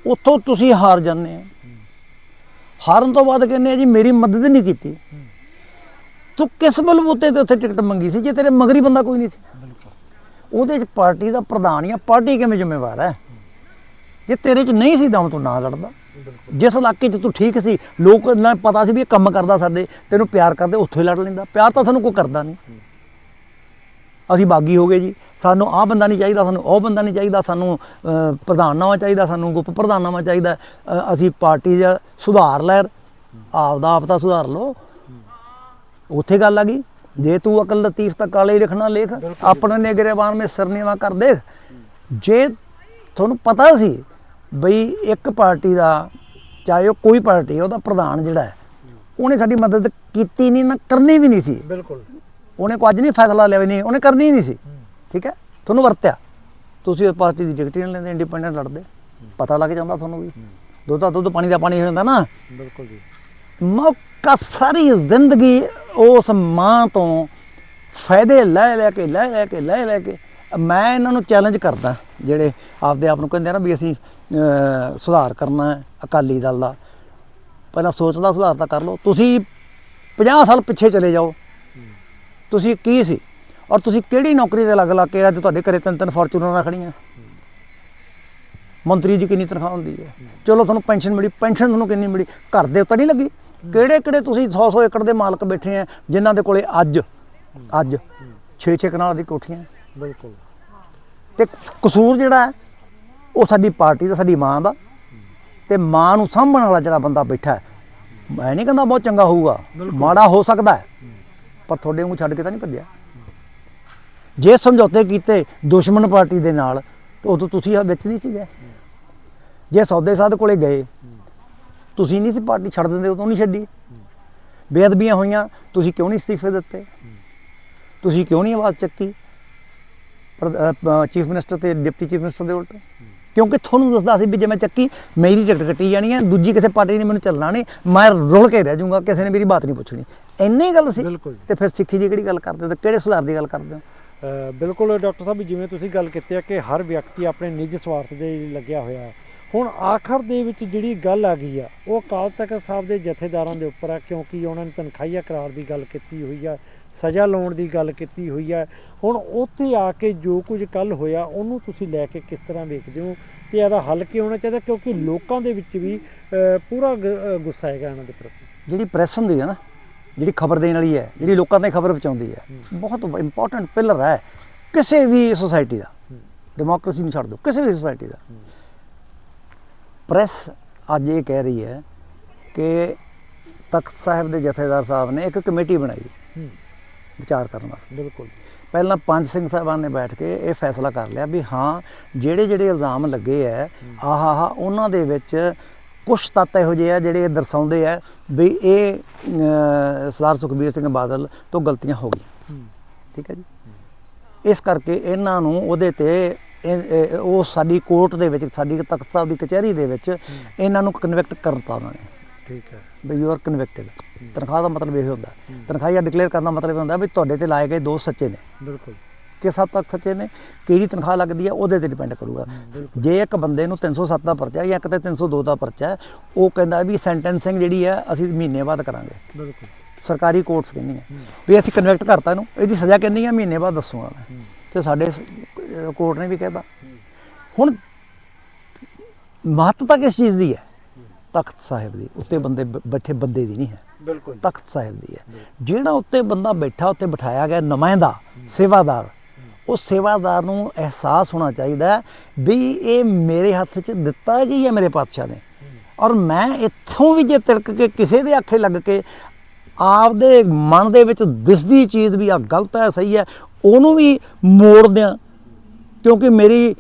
ਉੱਥੋਂ ਤੁਸੀਂ ਹਾਰ ਜਾਂਦੇ ਆ। ਹਾਰਨ ਤੋਂ ਬਾਅਦ ਕਹਿੰਦੇ ਆ ਜੀ, ਮੇਰੀ ਮਦਦ ਨਹੀਂ ਕੀਤੀ। ਤੂੰ ਕਿਸ ਬਲਬੂਤੇ ਤੇ ਉੱਥੇ ਟਿਕਟ ਮੰਗੀ ਸੀ, ਜੇ ਤੇਰੇ ਮਗਰੀ ਬੰਦਾ ਕੋਈ ਨਹੀਂ ਸੀ? ਉਹਦੇ ਚ ਪਾਰਟੀ ਦਾ ਪ੍ਰਧਾਨ ਜਾਂ ਪਾਰਟੀ ਕਿਵੇਂ ਜ਼ਿੰਮੇਵਾਰ ਹੈ? ਜੇ ਤੇਰੇ ਚ ਨਹੀਂ ਸੀ ਦਮ ਤੂੰ ਨਾ ਲੜਦਾ। ਜਿਸ ਇਲਾਕੇ 'ਚ ਤੂੰ ਠੀਕ ਸੀ ਲੋਕ ਨਾ ਪਤਾ ਸੀ ਵੀ ਇਹ ਕੰਮ ਕਰਦਾ ਸਾਡੇ ਤੈਨੂੰ ਪਿਆਰ ਕਰਦੇ ਉੱਥੋਂ ਹੀ ਲੜ ਲੈਂਦਾ। ਪਿਆਰ ਤਾਂ ਸਾਨੂੰ ਕੋਈ ਕਰਦਾ ਨਹੀਂ। ਅਸੀਂ ਬਾਗੀ ਹੋ ਗਏ ਜੀ। ਸਾਨੂੰ ਆਹ ਬੰਦਾ ਨਹੀਂ ਚਾਹੀਦਾ ਸਾਨੂੰ ਉਹ ਬੰਦਾ ਨਹੀਂ ਚਾਹੀਦਾ ਸਾਨੂੰ ਅਹ, ਪ੍ਰਧਾਨਨਾਮਾ ਚਾਹੀਦਾ ਸਾਨੂੰ ਗੁੱਪ ਪ੍ਰਧਾਨਨਾਮਾ ਚਾਹੀਦਾ। ਅਹ, ਅਸੀਂ ਪਾਰਟੀ ਦਾ ਸੁਧਾਰ ਲਹਿਰ ਆਪ ਦਾ ਆਪ ਤਾਂ ਸੁਧਾਰ ਲਓ। ਉੱਥੇ ਗੱਲ ਆ ਗਈ। ਜੇ ਤੂੰ ਅਕਲ ਲਤੀਫ ਤਾਂ ਕਾਲੇ ਲਿਖਣਾ ਲੇਖ। ਆਪਣੇ ਨੇ ਗਰੇਬਾਨ ਮੇ ਸਰਨੀਵਾ ਕਰ ਦੇਖ ਜੇ ਤੁਹਾਨੂੰ ਪਤਾ ਸੀ ਬਈ ਇੱਕ ਪਾਰਟੀ ਦਾ ਚਾਹੇ ਉਹ ਕੋਈ ਪਾਰਟੀ ਉਹਦਾ ਪ੍ਰਧਾਨ ਜਿਹੜਾ ਹੈ ਉਹਨੇ ਸਾਡੀ ਮਦਦ ਕੀਤੀ ਨਹੀਂ ਨਾ ਕਰਨੀ ਵੀ ਨਹੀਂ ਸੀ। ਬਿਲਕੁਲ। ਉਹਨੇ ਕੋਈ ਅੱਜ ਨਹੀਂ ਫੈਸਲਾ ਲਿਆ ਵੀ ਨਹੀਂ ਉਹਨੇ ਕਰਨੀ ਨਹੀਂ ਸੀ। ਠੀਕ ਹੈ? ਤੁਹਾਨੂੰ ਵਰਤਿਆ। ਤੁਸੀਂ ਉਸ ਪਾਰਟੀ ਦੀ ਟਿਕਟ ਨਹੀਂ ਲੈਂਦੇ ਇੰਡੀਪੈਂਡੈਂਟ ਲੜਦੇ। ਪਤਾ ਲੱਗ ਜਾਂਦਾ ਤੁਹਾਨੂੰ ਵੀ। ਦੁੱਧ ਦਾ ਦੁੱਧ ਪਾਣੀ ਦਾ ਪਾਣੀ ਹੋ ਜਾਂਦਾ ਨਾ। ਬਿਲਕੁਲ ਜੀ। ਮੌਕਾ ਸਾਰੀ ਜ਼ਿੰਦਗੀ ਉਸ ਮਾਂ ਤੋਂ ਫਾਇਦੇ ਲੈ ਲੈ ਕੇ, ਲੈ ਲੈ ਕੇ, ਲੈ ਲੈ ਕੇ ਮੈਂ ਇਹਨਾਂ ਨੂੰ ਚੈਲੰਜ ਕਰਦਾ, ਜਿਹੜੇ ਆਪਦੇ ਆਪ ਨੂੰ ਕਹਿੰਦੇ ਨਾ ਵੀ ਅਸੀਂ ਸੁਧਾਰ ਕਰਨਾ ਹੈ ਅਕਾਲੀ ਦਲ ਦਾ। ਪਹਿਲਾਂ ਸੋਚਦਾ ਸੁਧਾਰ ਤਾਂ ਕਰ ਲਓ। ਤੁਸੀਂ 50 ਸਾਲ ਪਿੱਛੇ ਚਲੇ ਜਾਓ। ਤੁਸੀਂ ਕੀ ਸੀ? ਔਰ ਤੁਸੀਂ ਕਿਹੜੀ ਨੌਕਰੀ ਤੇ ਲੱਗ ਲੱਗ ਕੇ ਅੱਜ ਤੁਹਾਡੇ ਘਰੇ ਤਿੰਨ ਤਿੰਨ ਫੋਰਚੂਨਰਾਂ ਖੜੀਆਂ ਮੰਤਰੀ ਦੀ ਕਿੰਨੀ ਤਨਖਾਹ ਹੁੰਦੀ ਹੈ? ਚਲੋ ਤੁਹਾਨੂੰ ਪੈਨਸ਼ਨ ਮਿਲੀ ਪੈਨਸ਼ਨ ਤੁਹਾਨੂੰ ਕਿੰਨੀ ਮਿਲੀ? ਘਰ ਦੇ ਉੱਤੇ ਨਹੀਂ ਲੱਗੀ? ਕਿਹੜੇ ਕਿਹੜੇ ਤੁਸੀਂ 100 100 ਏਕੜ ਦੇ ਮਾਲਕ ਬੈਠੇ ਆ ਜਿਨ੍ਹਾਂ ਦੇ ਕੋਲੇ ਅੱਜ ਅੱਜ 6-6 ਕਨਾਲ ਦੀ ਕੋਠੀਆਂ ਬਿਲਕੁਲ। ਤੇ ਕਸੂਰ ਜਿਹੜਾ ਹੈ ਉਹ ਸਾਡੀ ਪਾਰਟੀ ਦਾ ਸਾਡੀ ਮਾਂ ਦਾ। ਤੇ ਮਾਂ ਨੂੰ ਸਾਂਭਣ ਵਾਲਾ ਜਿਹੜਾ ਬੰਦਾ ਬੈਠਾ ਹੈ ਮੈਂ ਨਹੀਂ ਕਹਿੰਦਾ ਬਹੁਤ ਚੰਗਾ ਹੋਊਗਾ। ਮਾੜਾ ਹੋ ਸਕਦਾ ਹੈ ਪਰ ਤੁਹਾਡੇ ਨੂੰ ਛੱਡ ਕੇ ਤਾਂ ਨਹੀਂ ਭੱਜਿਆ। ਜੇ ਸਮਝੌਤੇ ਕੀਤੇ ਦੁਸ਼ਮਣ ਪਾਰਟੀ ਦੇ ਨਾਲ ਤਾਂ ਉਦੋਂ ਤੁਸੀਂ ਵਿੱਚ ਨਹੀਂ ਸੀ ਗਏ ਜੇ ਸੌਦੇ ਸਾਧ ਕੋਲੇ ਗਏ ਤੁਸੀਂ ਨਹੀਂ ਸੀ ਪਾਰਟੀ ਛੱਡ ਦਿੰਦੇ ਉਦੋਂ ਨਹੀਂ ਛੱਡੀ। ਬੇਅਦਬੀਆਂ ਹੋਈਆਂ ਤੁਸੀਂ ਕਿਉਂ ਨਹੀਂ ਅਸਤੀਫੇ ਦਿੱਤੇ? ਤੁਸੀਂ ਕਿਉਂ ਨਹੀਂ ਆਵਾਜ਼ ਚੱਕੀ? ਚੀਫ ਮਿਨਿਸਟਰ ਤੇ ਡਿਪਟੀ ਚੀਫ ਮਿਨਿਸਟਰ ਦੇ ਉਲਟ। ਕਿਉਂਕਿ ਤੁਹਾਨੂੰ ਦੱਸਦਾ ਸੀ ਵੀ ਜੇ ਮੈਂ ਚੱਕੀ ਮੇਰੀ ਟਿਕਟ ਕੱਟੀ ਜਾਣੀ ਹੈ ਦੂਜੀ ਕਿਸੇ ਪਾਰਟੀ ਨੇ ਮੈਨੂੰ ਚੱਲਣਾ ਨਹੀਂ ਮੈਂ ਰੁਲ ਕੇ ਰਹਿ ਜਾਊਂਗਾ ਕਿਸੇ ਨੇ ਮੇਰੀ ਬਾਤ ਨਹੀਂ ਪੁੱਛਣੀ। ਇੰਨੀ ਗੱਲ ਸੀ। ਤੇ ਫਿਰ ਸਿੱਖੀ ਦੀ ਕਿਹੜੀ ਗੱਲ ਕਰਦੇ ਹੋ ਤੇ ਕਿਹੜੇ ਸੁਧਾਰ ਦੀ ਗੱਲ ਕਰਦੇ ਹੋ? ਬਿਲਕੁਲ ਡਾਕਟਰ ਸਾਹਿਬ ਜਿਵੇਂ ਤੁਸੀਂ ਗੱਲ ਕੀਤੀ ਹੈ ਕਿ ਹਰ ਵਿਅਕਤੀ ਆਪਣੇ ਨਿੱਜ ਸਵਾਰਥ ਦੇ ਲੱਗਿਆ ਹੋਇਆ ਹੈ। ਹੁਣ ਆਖਰ ਦੇ ਵਿੱਚ ਜਿਹੜੀ ਗੱਲ ਆ ਗਈ ਆ ਉਹ ਅਕਾਲ ਤਖਤ ਸਾਹਿਬ ਦੇ ਜਥੇਦਾਰਾਂ ਦੇ ਉੱਪਰ ਆ ਕਿਉਂਕਿ ਉਹਨਾਂ ਨੇ ਤਨਖਾਹੀਆ ਕਰਾਰ ਦੀ ਗੱਲ ਕੀਤੀ ਹੋਈ ਆ ਸਜ਼ਾ ਲਾਉਣ ਦੀ ਗੱਲ ਕੀਤੀ ਹੋਈ ਆ। ਹੁਣ ਉੱਥੇ ਆ ਕੇ ਜੋ ਕੁਝ ਕੱਲ ਹੋਇਆ ਉਹਨੂੰ ਤੁਸੀਂ ਲੈ ਕੇ ਕਿਸ ਤਰ੍ਹਾਂ ਵੇਖਦੇ ਹੋ? ਤੇ ਇਹਦਾ ਹੱਲ ਕੀ ਹੋਣਾ ਚਾਹੀਦਾ? ਕਿਉਂਕਿ ਲੋਕਾਂ ਦੇ ਵਿੱਚ ਵੀ ਪੂਰਾ ਗੁੱਸਾ ਹੈਗਾ ਇਹਨਾਂ ਦੇ ਪ੍ਰਤੀ। ਜਿਹੜੀ ਪ੍ਰੈਸ ਹੁੰਦੀ ਹੈ ਨਾ ਜਿਹੜੀ ਖਬਰ ਦੇਣ ਵਾਲੀ ਹੈ ਜਿਹੜੀ ਲੋਕਾਂ ਤਾਈਂ ਖਬਰ ਪਹੁੰਚਾਉਂਦੀ ਹੈ ਬਹੁਤ ਇੰਪੋਰਟੈਂਟ ਪਿਲਰ ਹੈ। ਕਿਸੇ ਵੀ ਸੋਸਾਇਟੀ ਦਾ ਡੈਮੋਕ੍ਰੇਸੀ ਨੂੰ ਛੱਡ ਦਿਓ ਕਿਸੇ ਵੀ ਸੋਸਾਇਟੀ ਦਾ। ਪ੍ਰੈਸ ਅੱਜ ਇਹ ਕਹਿ ਰਹੀ ਹੈ ਕਿ ਤਖਤ ਸਾਹਿਬ ਦੇ ਜਥੇਦਾਰ ਸਾਹਿਬ ਨੇ ਇੱਕ ਕਮੇਟੀ ਬਣਾਈ ਹੂੰ। ਵਿਚਾਰ ਕਰਨ ਵਾਸਤੇ। ਬਿਲਕੁਲ ਪਹਿਲਾਂ ਪੰਜ ਸਿੰਘ ਸਾਹਿਬਾਨ ਨੇ ਬੈਠ ਕੇ ਇਹ ਫੈਸਲਾ ਕਰ ਲਿਆ ਵੀ ਹਾਂ ਜਿਹੜੇ ਜਿਹੜੇ ਇਲਜ਼ਾਮ ਲੱਗੇ ਐ ਆਹ ਆਹ ਉਹਨਾਂ ਦੇ ਵਿੱਚ ਕੁਝ ਤੱਤ ਇਹੋ ਜਿਹੇ ਆ ਜਿਹੜੇ ਇਹ ਦਰਸਾਉਂਦੇ ਆ ਵੀ ਇਹ ਸਰਦਾਰ ਸੁਖਬੀਰ ਸਿੰਘ ਬਾਦਲ ਤੋਂ ਗਲਤੀਆਂ ਹੋ ਗਈਆਂ। ਹੂੰ। ਠੀਕ ਹੈ ਜੀ? ਇਸ ਕਰਕੇ ਇਹਨਾਂ ਨੂੰ ਉਹਦੇ ਤੇ ਇਹ- ਉਹ ਸਾਡੀ ਕੋਰਟ ਦੇ ਵਿੱਚ ਸਾਡੀ ਤਖਤ ਸਾਹਿਬ ਦੀ ਕਚਹਿਰੀ ਦੇ ਵਿੱਚ ਇਹਨਾਂ ਨੂੰ ਕਨਵੈਕਟ ਕਰਤਾ ਉਹਨਾਂ ਨੇ। ਠੀਕ ਹੈ। ਵੀ ਯੂ ਆਰ ਕਨਵਿਕਟਡ ਤਨਖਾਹ ਦਾ ਮਤਲਬ ਇਹ ਹੁੰਦਾ। ਤਨਖਾਹੀਆ ਡਿਕਲੇਅਰ ਕਰਨ ਦਾ ਮਤਲਬ ਇਹ ਹੁੰਦਾ ਵੀ ਤੁਹਾਡੇ ਤੇ ਲਾਏ ਗਏ ਦੋਸ਼ ਸੱਚੇ ਨੇ। ਬਿਲਕੁਲ। ਕਿਸ ਹੱਦ ਤੱਕ ਸੱਚੇ ਨੇ? ਕਿਹੜੀ ਤਨਖਾਹ ਲੱਗਦੀ ਹੈ? ਉਹਦੇ ਤੇ ਡਿਪੈਂਡ ਕਰੂਗਾ। ਜੇ ਇੱਕ ਬੰਦੇ ਨੂੰ 307 ਦਾ ਪਰਚਾ ਜਾਂ ਇੱਕ ਤੇ 302 ਦਾ ਪਰਚਾ ਉਹ ਕਹਿੰਦਾ ਵੀ ਸੈਂਟੈਂਸਿੰਗ ਜਿਹੜੀ ਹੈ ਅਸੀਂ ਮਹੀਨੇ ਬਾਅਦ ਕਰਾਂਗੇ। ਬਿਲਕੁਲ। ਸਰਕਾਰੀ ਕੋਰਟਸ ਕਹਿੰਦੀਆਂ। ਵੀ ਅਸੀਂ ਕਨਵੈਕਟ ਕਰਤਾ ਇਹਨੂੰ। ਇਹਦੀ ਸਜ਼ਾ ਕਿੰਨੀ ਹੈ? ਮਹੀਨੇ ਬਾਅਦ ਦੱਸੂਗਾ ਮੈਂ। ਤੇ ਸਾਡੇ ਕੋਰਟ ਨੇ ਵੀ ਕਹਿਤਾ। ਹੁਣ ਮਹੱਤਤਾ ਕਿਸ ਚੀਜ਼ ਦੀ ਹੈ? ਤਖਤ ਸਾਹਿਬ ਦੀ। ਉੱਤੇ ਬੰਦੇ ਬੈਠੇ ਬੰਦੇ ਦੀ ਨਹੀਂ ਹੈ। ਬਿਲਕੁਲ ਤਖਤ ਸਾਹਿਬ ਦੀ ਹੈ। ਜਿਹੜਾ ਉੱਤੇ ਬੰਦਾ ਬੈਠਾ ਉੱਤੇ ਬਿਠਾਇਆ ਗਿਆ ਨੁਮਾਇੰਦਾ ਸੇਵਾਦਾਰ ਉਹ ਸੇਵਾਦਾਰ ਨੂੰ ਅਹਿਸਾਸ ਹੋਣਾ ਚਾਹੀਦਾ ਵੀ ਇਹ ਮੇਰੇ ਹੱਥ 'ਚ ਦਿੱਤਾ ਗਈ ਹੈ ਮੇਰੇ ਪਾਤਸ਼ਾਹ ਨੇ? ਔਰ ਮੈਂ ਇੱਥੋਂ ਵੀ ਜੇ ਤਿਲਕ ਕੇ ਕਿਸੇ ਦੇ ਆਖੇ ਲੱਗ ਕੇ ਆਪਦੇ ਮਨ ਦੇ ਵਿੱਚ ਦਿਸਦੀ ਚੀਜ਼ ਵੀ ਆ ਗਲਤ ਹੈ ਸਹੀ ਹੈ ਉਹਨੂੰ ਵੀ ਮੋੜ ਦਿਆਂ ਕਿਉਂਕਿ ਮੇਰੀ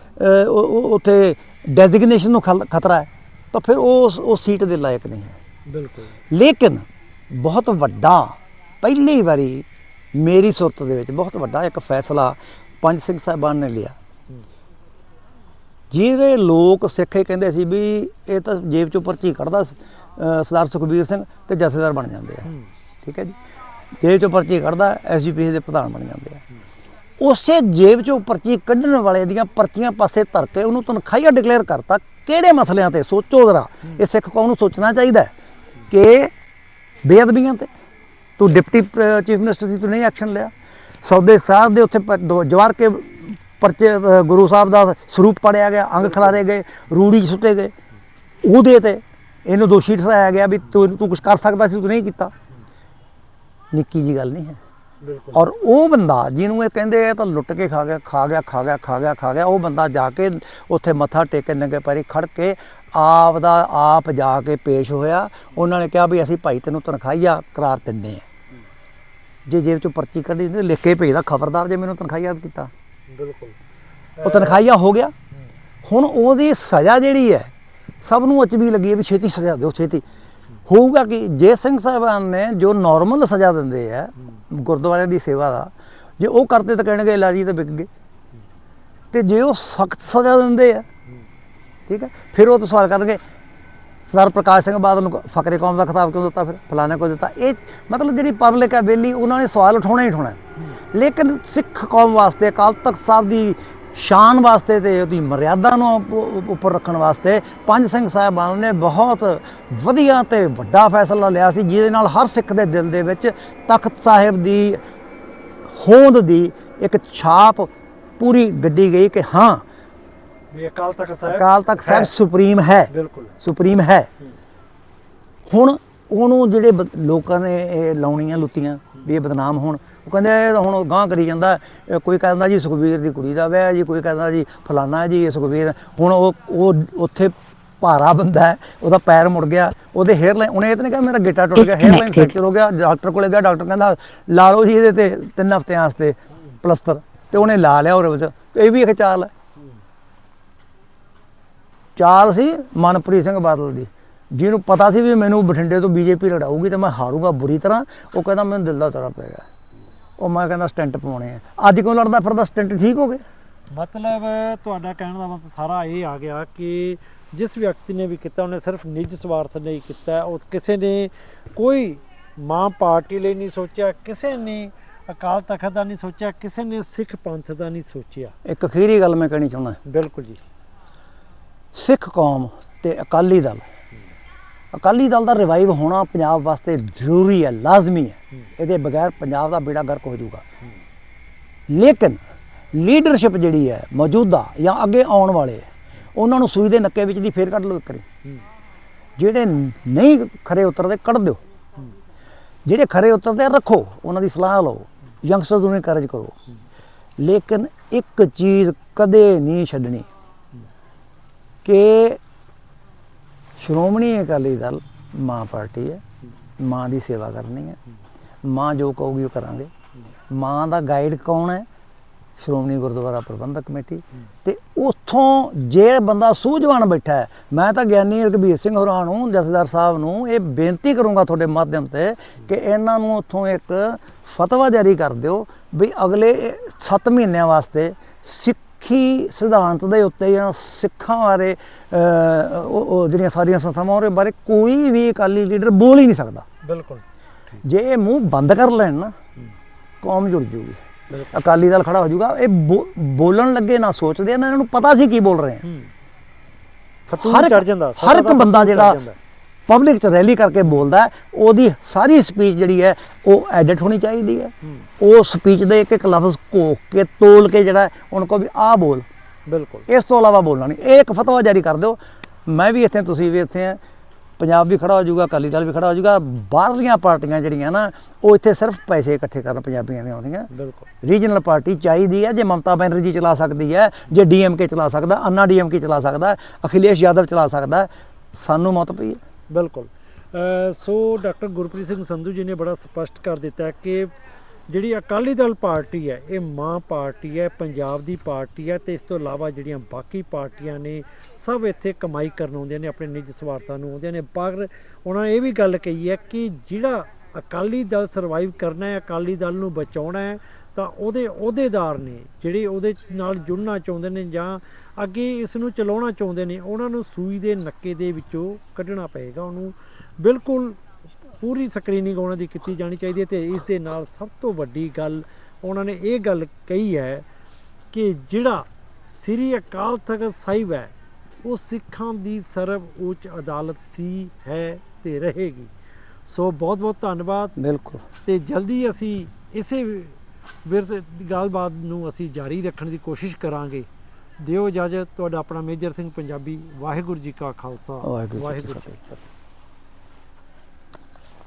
ਉਹ- ਉਹ- ਉੱਥੇ ਡੈਜ਼ਿਗਨੇਸ਼ਨ ਨੂੰ ਖਤਰਾ ਹੈ ਤਾਂ ਫਿਰ ਉਹ ਉਸ- ਉਸ ਸੀਟ ਦੇ ਲਾਇਕ ਨਹੀਂ ਹੈ। ਬਿਲਕੁਲ। ਲੇਕਿਨ ਬਹੁਤ ਵੱਡਾ ਪਹਿਲੀ ਵਾਰੀ ਮੇਰੀ ਸੁਰਤ ਦੇ ਵਿੱਚ ਬਹੁਤ ਵੱਡਾ ਇੱਕ ਫੈਸਲਾ ਪੰਜ ਸਿੰਘ ਸਾਹਿਬਾਨ ਨੇ ਲਿਆ। ਜਿਹੜੇ ਲੋਕ ਸਿੱਖ ਇਹ ਕਹਿੰਦੇ ਸੀ ਵੀ ਇਹ ਤਾਂ ਜੇਬ ਚੋਂ ਪਰਚੀ ਕੱਢਦਾ ਸਰਦਾਰ ਸੁਖਬੀਰ ਸਿੰਘ ਤੇ ਜਥੇਦਾਰ ਬਣ ਜਾਂਦੇ ਆ। ਠੀਕ ਹੈ ਜੀ? ਜੇਬ ਚੋਂ ਪਰਚੀ ਕੱਢਦਾ ਐਸਜੀਪੀਸੀ ਦੇ ਪ੍ਰਧਾਨ ਬਣ ਜਾਂਦੇ ਆ। ਉਸੇ ਜੇਬ ਚੋਂ ਪਰਚੀ ਕੱਢਣ ਵਾਲੇ ਦੀਆਂ ਪਰਚੀਆਂ ਪਾਸੇ ਧਰ ਕੇ ਉਹਨੂੰ ਤਨਖਾਹੀਆ ਡਿਕਲੇਅਰ ਕਰਤਾ। ਕਿਹੜੇ ਮਸਲਿਆਂ ਤੇ? ਸੋਚੋ ਜ਼ਰਾ। ਇਹ ਸਿੱਖ ਕੌਮ ਨੂੰ ਸੋਚਣਾ ਚਾਹੀਦਾ ਕਿ ਬੇਅਦਬੀਆਂ ਤੇ। ਤੂੰ ਡਿਪਟੀ ਚੀਫ ਮਿਨਿਸਟਰ ਸੀ ਤੂੰ ਨਹੀਂ ਐਕਸ਼ਨ ਲਿਆ। ਸੌਦੇ ਸਾਹਿਬ ਦੇ ਉੱਥੇ ਪ- ਦੋ- ਜਵਾਰ ਕੇ ਪਰਚੇ ਗੁਰੂ ਸਾਹਿਬ ਦਾ ਸਰੂਪ ਪੜਿਆ ਗਿਆ, ਅੰਗ ਖਿਲਾਰੇ ਗਏ, ਰੂੜੀ ਸੁੱਟੇ ਗਏ। ਉਹਦੇ ਤੇ ਇਹਨੂੰ ਦੋਸ਼ੀ ਠਹਿਰਾਇਆ ਗਿਆ ਵੀ ਤੂੰ ਤੂੰ ਕੁਝ ਕਰ ਸਕਦਾ ਸੀ, ਤੂੰ ਨਹੀਂ ਕੀਤਾ। ਨਿੱਕੀ ਜੀ ਗੱਲ ਨਹੀਂ ਹੈ। ਔਰ ਉਹ ਬੰਦਾ ਜਿਹਨੂੰ ਇਹ ਕਹਿੰਦੇ ਆ ਤਾਂ ਲੁੱਟ ਕੇ ਖਾ ਗਿਆ ਖਾ ਗਿਆ ਖਾ ਗਿਆ ਖਾ ਗਿਆ ਖਾ ਗਿਆ ਉਹ ਬੰਦਾ ਜਾ ਕੇ ਉੱਥੇ ਮੱਥਾ ਟੇਕੇ ਨੰਗੇ ਪੈਰੀ ਖੜ ਕੇ ਆਪ ਦਾ ਆਪ ਜਾ ਕੇ ਪੇਸ਼ ਹੋਇਆ। ਉਹਨਾਂ ਨੇ ਕਿਹਾ ਵੀ ਅਸੀਂ ਭਾਈ ਤੈਨੂੰ ਤਨਖਾਹੀਆ ਕਰਾਰ ਦਿੰਦੇ ਆ। ਜੇ ਜੇਬ ਚੋਂ ਪਰਚੀ ਕੱਢੀ ਤੇ ਲਿਖ ਕੇ ਭੇਜਦਾ ਖਬਰਦਾਰ ਜੇ ਮੈਨੂੰ ਤਨਖਾਹੀਆ ਦਿੱਤਾ ਬਿਲਕੁਲ। ਉਹ ਤਨਖਾਹੀਆ ਹੋ ਗਿਆ। ਹੁਣ ਉਹਦੀ ਸਜ਼ਾ ਜਿਹੜੀ ਹੈ ਸਭ ਨੂੰ ਅਚਬੀ ਲੱਗੀ ਵੀ ਛੇਤੀ ਸਜ਼ਾ ਦਿਓ ਛੇਤੀ। ਹੋਊਗਾ ਕਿ? ਜੇ ਸਿੰਘ ਸਾਹਿਬਾਨ ਨੇ ਜੋ ਨਾਰਮਲ ਸਜ਼ਾ ਦਿੰਦੇ ਆ ਗੁਰਦੁਆਰਿਆਂ ਦੀ ਸੇਵਾ ਦਾ, ਜੇ ਉਹ ਕਰਦੇ ਤਾਂ ਕਹਿਣਗੇ ਇਲਾਜੀ ਤਾਂ ਵਿਕ ਗਏ। ਤੇ ਜੇ ਉਹ ਸਖਤ ਸਜ਼ਾ ਦਿੰਦੇ ਆ, ਠੀਕ ਹੈ, ਫਿਰ ਉਹ ਤਾਂ ਸਵਾਲ ਕਰਨਗੇ, ਸਰਦਾਰ ਪ੍ਰਕਾਸ਼ ਸਿੰਘ ਬਾਦਲ ਨੂੰ ਫਕਰੇ ਕੌਮ ਦਾ ਖਿਤਾਬ ਕਿਉਂ ਦਿੱਤਾ ਫਿਰ? ਫਲਾਣੇ ਕੋ ਦਿੱਤਾ। ਇਹ ਮਤਲਬ ਜਿਹੜੀ ਪਬਲਿਕ ਹੈ ਬੇਲੀ ਉਹਨਾਂ ਨੇ ਸਵਾਲ ਉਠਾਉਣਾ ਹੀ ਉਠਾਉਣਾ। ਲੇਕਿਨ ਸਿੱਖ ਕੌਮ ਵਾਸਤੇ ਅਕਾਲ ਤਖਤ ਸਾਹਿਬ ਦੀ ਸ਼ਾਨ ਵਾਸਤੇ ਤੇ ਉਹਦੀ ਮਰਿਆਦਾ ਨੂੰ ਉਪ- ਉੱਪਰ ਰੱਖਣ ਵਾਸਤੇ ਪੰਜ ਸਿੰਘ ਸਾਹਿਬਾਨ ਨੇ ਬਹੁਤ ਵਧੀਆ ਤੇ ਵੱਡਾ ਫੈਸਲਾ ਲਿਆ ਸੀ ਜਿਹਦੇ ਨਾਲ ਹਰ ਸਿੱਖ ਦੇ ਦਿਲ ਦੇ ਵਿੱਚ ਤਖਤ ਸਾਹਿਬ ਦੀ ਹੋਂਦ ਦੀ ਇੱਕ ਛਾਪ ਪੂਰੀ ਗੱਡੀ ਗਈ ਕਿ ਹਾਂ ਵੀ ਅਕਾਲ ਤਖਤ ਸਾਹਿਬ ਅਕਾਲ ਤਖਤ ਸਾਹਿਬ ਹੈ। ਸੁਪਰੀਮ ਹੈ। ਬਿਲਕੁਲ। ਸੁਪਰੀਮ ਹੈ। ਹੁਣ ਉਹਨੂੰ ਜਿਹੜੇ ਲੋਕਾਂ ਨੇ ਇਹ ਲਾਉਣੀਆਂ ਲੁੱਤੀਆਂ ਵੀ ਇਹ ਬਦਨਾਮ ਹੋਣ ਉਹ ਕਹਿੰਦੇ ਇਹ ਤਾਂ ਹੁਣ ਗਾਂ ਕਰੀ ਜਾਂਦਾ। ਇਹ ਕੋਈ ਕਹਿੰਦਾ ਜੀ ਸੁਖਬੀਰ ਦੀ ਕੁੜੀ ਦਾ ਵਿਆਹ ਜੀ ਕੋਈ ਕਹਿੰਦਾ ਜੀ ਫਲਾਨਾ ਜੀ ਇਹ ਸੁਖਬੀਰ। ਹੁਣ ਉਹ ਉਹ ਉੱਥੇ ਭਾਰਾ ਬੰਦਾ ਹੈ ਉਹਦਾ ਪੈਰ ਮੁੜ ਗਿਆ ਉਹਦੇ ਹੇਅਰ ਲਾਈਨ ਉਹਨੇ ਇਹ ਤਾਂ ਨਹੀਂ ਕਿਹਾ ਮੇਰਾ ਗਿੱਟਾ ਟੁੱਟ ਗਿਆ ਹੇਅਰ ਲਾਈਨ ਫ੍ਰੈਕਚਰ ਹੋ ਗਿਆ ਡਾਕਟਰ ਕੋਲੇ ਗਿਆ ਡਾਕਟਰ ਕਹਿੰਦਾ ਲਾ ਲਓ ਜੀ ਇਹਦੇ ਤੇ ਤਿੰਨ ਹਫ਼ਤਿਆਂ ਵਾਸਤੇ ਪਲਸਤਰ ਤੇ ਉਹਨੇ ਲਾ ਲਿਆ ਉਹਦੇ ਵਿੱਚ। ਇਹ ਵੀ ਇੱਕ ਚਾਲ ਹੈ। ਚਾਲ ਸੀ ਮਨਪ੍ਰੀਤ ਸਿੰਘ ਬਾਦਲ ਦੀ। ਜਿਹਨੂੰ ਪਤਾ ਸੀ ਵੀ ਮੈਨੂੰ ਬਠਿੰਡੇ ਤੋਂ ਬੀਜੇਪੀ ਲੜਾਊਗੀ ਤੇ ਮੈਂ ਹਾਰੂੰਗਾ ਬੁਰੀ ਤਰ੍ਹਾਂ ਉਹ ਕਹਿੰਦਾ ਮੈਨੂੰ ਦਿਲ ਦਾ ਦੌਰਾ ਪੈ ਗਿਆ। ਉਹ ਮੈਂ ਕਹਿੰਦਾ ਸਟੈਂਟ ਪਾਉਣੇ ਆ। ਅੱਜ ਕਿਉਂ ਲੜਦਾ ਫਿਰਦਾ ਸਟੈਂਟ ਠੀਕ ਹੋ ਗਏ? ਮਤਲਬ ਤੁਹਾਡਾ ਕਹਿਣ ਦਾ ਮਤਲਬ ਸਾਰਾ ਇਹ ਆ ਗਿਆ ਕਿ ਜਿਸ ਵਿਅਕਤੀ ਨੇ ਵੀ ਕੀਤਾ ਉਹਨੇ ਸਿਰਫ ਨਿੱਜ ਸਵਾਰਥ ਲਈ ਕੀਤਾ। ਉਹ ਕਿਸੇ ਨੇ ਕੋਈ ਮਾਂ ਪਾਰਟੀ ਲਈ ਨਹੀਂ ਸੋਚਿਆ ਕਿਸੇ ਨੇ ਅਕਾਲ ਤਖਤ ਦਾ ਨਹੀਂ ਸੋਚਿਆ ਕਿਸੇ ਨੇ ਸਿੱਖ ਪੰਥ ਦਾ ਨਹੀਂ ਸੋਚਿਆ। ਇੱਕ ਅਖੀਰੀ ਗੱਲ ਮੈਂ ਕਹਿਣੀ ਚਾਹੁੰਦਾ। ਬਿਲਕੁਲ ਜੀ। ਸਿੱਖ ਕੌਮ ਤੇ ਅਕਾਲੀ ਦਲ ਅਕਾਲੀ ਦਲ ਦਾ ਰਿਵਾਈਵ ਹੋਣਾ ਪੰਜਾਬ ਵਾਸਤੇ ਜ਼ਰੂਰੀ ਹੈ ਲਾਜ਼ਮੀ ਹੈ। ਇਹਦੇ ਬਗੈਰ ਪੰਜਾਬ ਦਾ ਬੇੜਾ ਗਰਕ ਹੋ ਜਾਊਗਾ। ਲੇਕਿਨ ਲੀਡਰਸ਼ਿਪ ਜਿਹੜੀ ਹੈ ਮੌਜੂਦਾ ਜਾਂ ਅੱਗੇ ਆਉਣ ਵਾਲੇ ਉਹਨਾਂ ਨੂੰ ਸੂਈ ਦੇ ਨੱਕੇ ਵਿੱਚ ਦੀ ਫੇਰ ਕੱਢ ਲਓ ਕਰੀ। ਜਿਹੜੇ ਨਹੀਂ ਖਰੇ ਉਤਰਦੇ ਕੱਢ ਦਿਓ। ਜਿਹੜੇ ਖਰੇ ਉਤਰਦੇ ਰੱਖੋ। ਉਹਨਾਂ ਦੀ ਸਲਾਹ ਲਓ। ਯੰਗਸਟਰਸ ਨੂੰ ਇਨਕਰੇਜ ਕਰੋ। ਲੇਕਿਨ ਇੱਕ ਚੀਜ਼ ਕਦੇ ਨਹੀਂ ਛੱਡਣੀ ਕਿ ਸ਼੍ਰੋਮਣੀ ਅਕਾਲੀ ਦਲ ਮਾਂ ਪਾਰਟੀ ਹੈ, ਮਾਂ ਦੀ ਸੇਵਾ ਕਰਨੀ ਹੈ, ਮਾਂ ਜੋ ਕਹੂਗੀ ਉਹ ਕਰਾਂਗੇ। ਮਾਂ ਦਾ ਗਾਈਡ ਕੌਣ ਹੈ? ਸ਼੍ਰੋਮਣੀ ਗੁਰਦੁਆਰਾ ਪ੍ਰਬੰਧਕ ਕਮੇਟੀ। ਤੇ ਉੱਥੋਂ ਜੇ ਬੰਦਾ ਸੂਝਵਾਨ ਬੈਠਾ ਹੈ, ਮੈਂ ਤਾਂ ਗਿਆਨੀ ਰਘਬੀਰ ਸਿੰਘ ਹੋਰਾਂ ਨੂੰ, ਜਥੇਦਾਰ ਸਾਹਿਬ ਨੂੰ ਇਹ ਬੇਨਤੀ ਕਰੂੰਗਾ ਤੁਹਾਡੇ ਮਾਧਿਅਮ ਤੇ ਕਿ ਇਹਨਾਂ ਨੂੰ ਉੱਥੋਂ ਇੱਕ ਫਤਵਾ ਜਾਰੀ ਕਰ ਦਿਓ ਵੀ ਅਗਲੇ 7 ਮਹੀਨਿਆਂ ਵਾਸਤੇ ਸਿੱਖ ਸਿਧਾਂਤ ਦੇ ਉੱਤੇ ਜਾਂ ਸਿੱਖਾਂ ਬਾਰੇ ਉਹ ਜਿਹੜੀਆਂ ਸਾਰੀਆਂ ਸੰਸਥਾਵਾਂ ਉਹਦੇ ਬਾਰੇ ਕੋਈ ਵੀ ਅਕਾਲੀ ਲੀਡਰ ਬੋਲ ਹੀ ਨਹੀਂ ਸਕਦਾ। ਬਿਲਕੁਲ। ਜੇ ਇਹ ਮੂੰਹ ਬੰਦ ਕਰ ਲੈਣ ਨਾ ਕੌਮ ਜੁੜ ਜੂਗੀ। ਅਕਾਲੀ ਦਲ ਖੜਾ ਹੋ ਜਾਊਗਾ ਇਹ ਬੋਲਣ ਲੱਗੇ ਨਾ ਸੋਚਦੇ ਨਾ ਇਹਨਾਂ ਨੂੰ ਪਤਾ ਸੀ ਕੀ ਬੋਲ ਰਹੇ ਆ। ਹਰ ਇੱਕ- ਚੜ ਜਾਂਦਾ ਸਦਾ ਹਰ ਇੱਕ ਦਾ ਬੰਦਾ ਜਿਹੜਾ। ਪਬਲਿਕ 'ਚ ਰੈਲੀ ਕਰਕੇ ਬੋਲਦਾ ਉਹਦੀ ਸਾਰੀ ਸਪੀਚ ਜਿਹੜੀ ਹੈ ਉਹ ਐਡਿਟ ਹੋਣੀ ਚਾਹੀਦੀ ਹੈ। ਉਹ ਸਪੀਚ ਦੇ ਇੱਕ ਇੱਕ ਲਫ਼ਜ਼ ਘੋਕ ਕੇ ਤੋਲ ਕੇ ਜਿਹੜਾ ਉਹਨਾਂ ਕੋ ਵੀ ਆਹ ਬੋਲ। ਬਿਲਕੁਲ। ਇਸ ਤੋਂ ਇਲਾਵਾ ਬੋਲਣਾ ਨਹੀਂ। ਇਹ ਇੱਕ ਫਤਵਾ ਜਾਰੀ ਕਰ ਦਿਓ। ਮੈਂ ਵੀ ਇੱਥੇ ਤੁਸੀਂ ਵੀ ਇੱਥੇ ਆ। ਪੰਜਾਬ ਵੀ ਖੜਾ ਹੋ ਜਾਊਗਾ ਅਕਾਲੀ ਦਲ ਵੀ ਖੜਾ ਹੋ ਜਾਊਗਾ। ਬਾਹਰਲੀਆਂ ਪਾਰਟੀਆਂ ਜਿਹੜੀਆਂ ਨਾ ਉਹ ਇੱਥੇ ਸਿਰਫ ਪੈਸੇ ਇਕੱਠੇ ਕਰਨ ਪੰਜਾਬੀਆਂ ਦੀਆਂ ਆਉਂਦੀਆਂ। ਬਿਲਕੁਲ। ਰੀਜਨਲ ਪਾਰਟੀ ਚਾਹੀਦੀ ਹੈ। ਜੇ ਮਮਤਾ ਬੈਨਰਜੀ ਚਲਾ ਸਕਦੀ ਹੈ ਜੇ ਡੀਐਮਕੇ ਚਲਾ ਸਕਦਾ ਅੰਨਾ ਡੀਐਮਕੇ ਚਲਾ ਸਕਦਾ ਅਖਿਲੇਸ਼ ਯਾਦਵ ਚਲਾ ਸਕਦਾ ਸਾਨੂੰ ਮੌਤ ਪਈ ਹੈ। ਬਿਲਕੁਲ। ਸੋ ਡਾਕਟਰ ਗੁਰਪ੍ਰੀਤ ਸਿੰਘ ਸੰਧੂ ਜੀ ਨੇ ਬੜਾ ਸਪਸ਼ਟ ਕਰ ਦਿੱਤਾ ਕਿ ਜਿਹੜੀ ਅਕਾਲੀ ਦਲ ਪਾਰਟੀ ਹੈ, ਇਹ ਮਾਂ ਪਾਰਟੀ ਹੈ, ਪੰਜਾਬ ਦੀ ਪਾਰਟੀ ਹੈ ਤੇ ਇਸ ਤੋਂ ਇਲਾਵਾ ਜਿਹੜੀਆਂ ਬਾਕੀ ਪਾਰਟੀਆਂ ਨੇ, ਸਭ ਇੱਥੇ ਕਮਾਈ ਕਰਨ ਆਉਂਦੀਆਂ ਨੇ, ਆਪਣੇ ਨਿੱਜ ਸਵਾਰਥਾਂ ਨੂੰ ਆਉਂਦੀਆਂ ਨੇ। ਪਰ ਉਹਨਾਂ ਨੇ ਇਹ ਵੀ ਗੱਲ ਕਹੀ ਹੈ ਕਿ ਜਿਹੜਾ ਅਕਾਲੀ ਦਲ ਸਰਵਾਈਵ ਕਰਨਾ ਹੈ, ਅਕਾਲੀ ਦਲ ਨੂੰ ਬਚਾਉਣਾ ਹੈ ਤਾਂ ਉਹਦੇ ਅਹੁਦੇਦਾਰ ਨੇ ਜਿਹੜੇ ਉਹਦੇ ਨਾਲ ਜੁੜਨਾ ਚਾਹੁੰਦੇ ਨੇ ਜਾਂ ਅੱਗੇ ਇਸ ਨੂੰ ਚਲਾਉਣਾ ਚਾਹੁੰਦੇ ਨੇ ਉਹਨਾਂ ਨੂੰ ਸੂਈ ਦੇ ਨੱਕੇ ਦੇ ਵਿੱਚੋਂ ਕੱਢਣਾ ਪਏਗਾ। ਉਹਨੂੰ ਬਿਲਕੁਲ ਪੂਰੀ ਸਕਰੀਨਿੰਗ ਉਹਨਾਂ ਦੀ ਕੀਤੀ ਜਾਣੀ ਚਾਹੀਦੀ ਹੈ ਤੇ ਇਸ ਦੇ ਨਾਲ ਸਭ ਤੋਂ ਵੱਡੀ ਗੱਲ ਉਹਨਾਂ ਨੇ ਇਹ ਗੱਲ ਕਹੀ ਹੈ ਕਿ ਜਿਹੜਾ ਸ੍ਰੀ ਅਕਾਲ ਤਖਤ ਸਾਹਿਬ ਹੈ ਉਹ ਸਿੱਖਾਂ ਦੀ ਸਰਵ ਉੱਚ ਅਦਾਲਤ ਸੀ ਹੈ ਤੇ ਰਹੇਗੀ। ਸੋ ਬਹੁਤ ਬਹੁਤ ਧੰਨਵਾਦ ਬਿਲਕੁਲ। ਤੇ ਜਲਦੀ ਅਸੀਂ ਇਸੇ ਵਿਰਤ ਗੱਲਬਾਤ ਨੂੰ ਅਸੀਂ ਜਾਰੀ ਰੱਖਣ ਦੀ ਕੋਸ਼ਿਸ਼ ਕਰਾਂਗੇ। ਦਿਓ ਇਜਾਜ਼ਤ ਤੁਹਾਡਾ ਆਪਣਾ ਮੇਜਰ ਸਿੰਘ ਪੰਜਾਬੀ ਵਾਹਿਗੁਰੂ ਜੀ ਕਾ ਖਾਲਸਾ। ਵਾਹਿਗੁਰੂ ਜੀ ਕੀ। ਫਤਿਹ।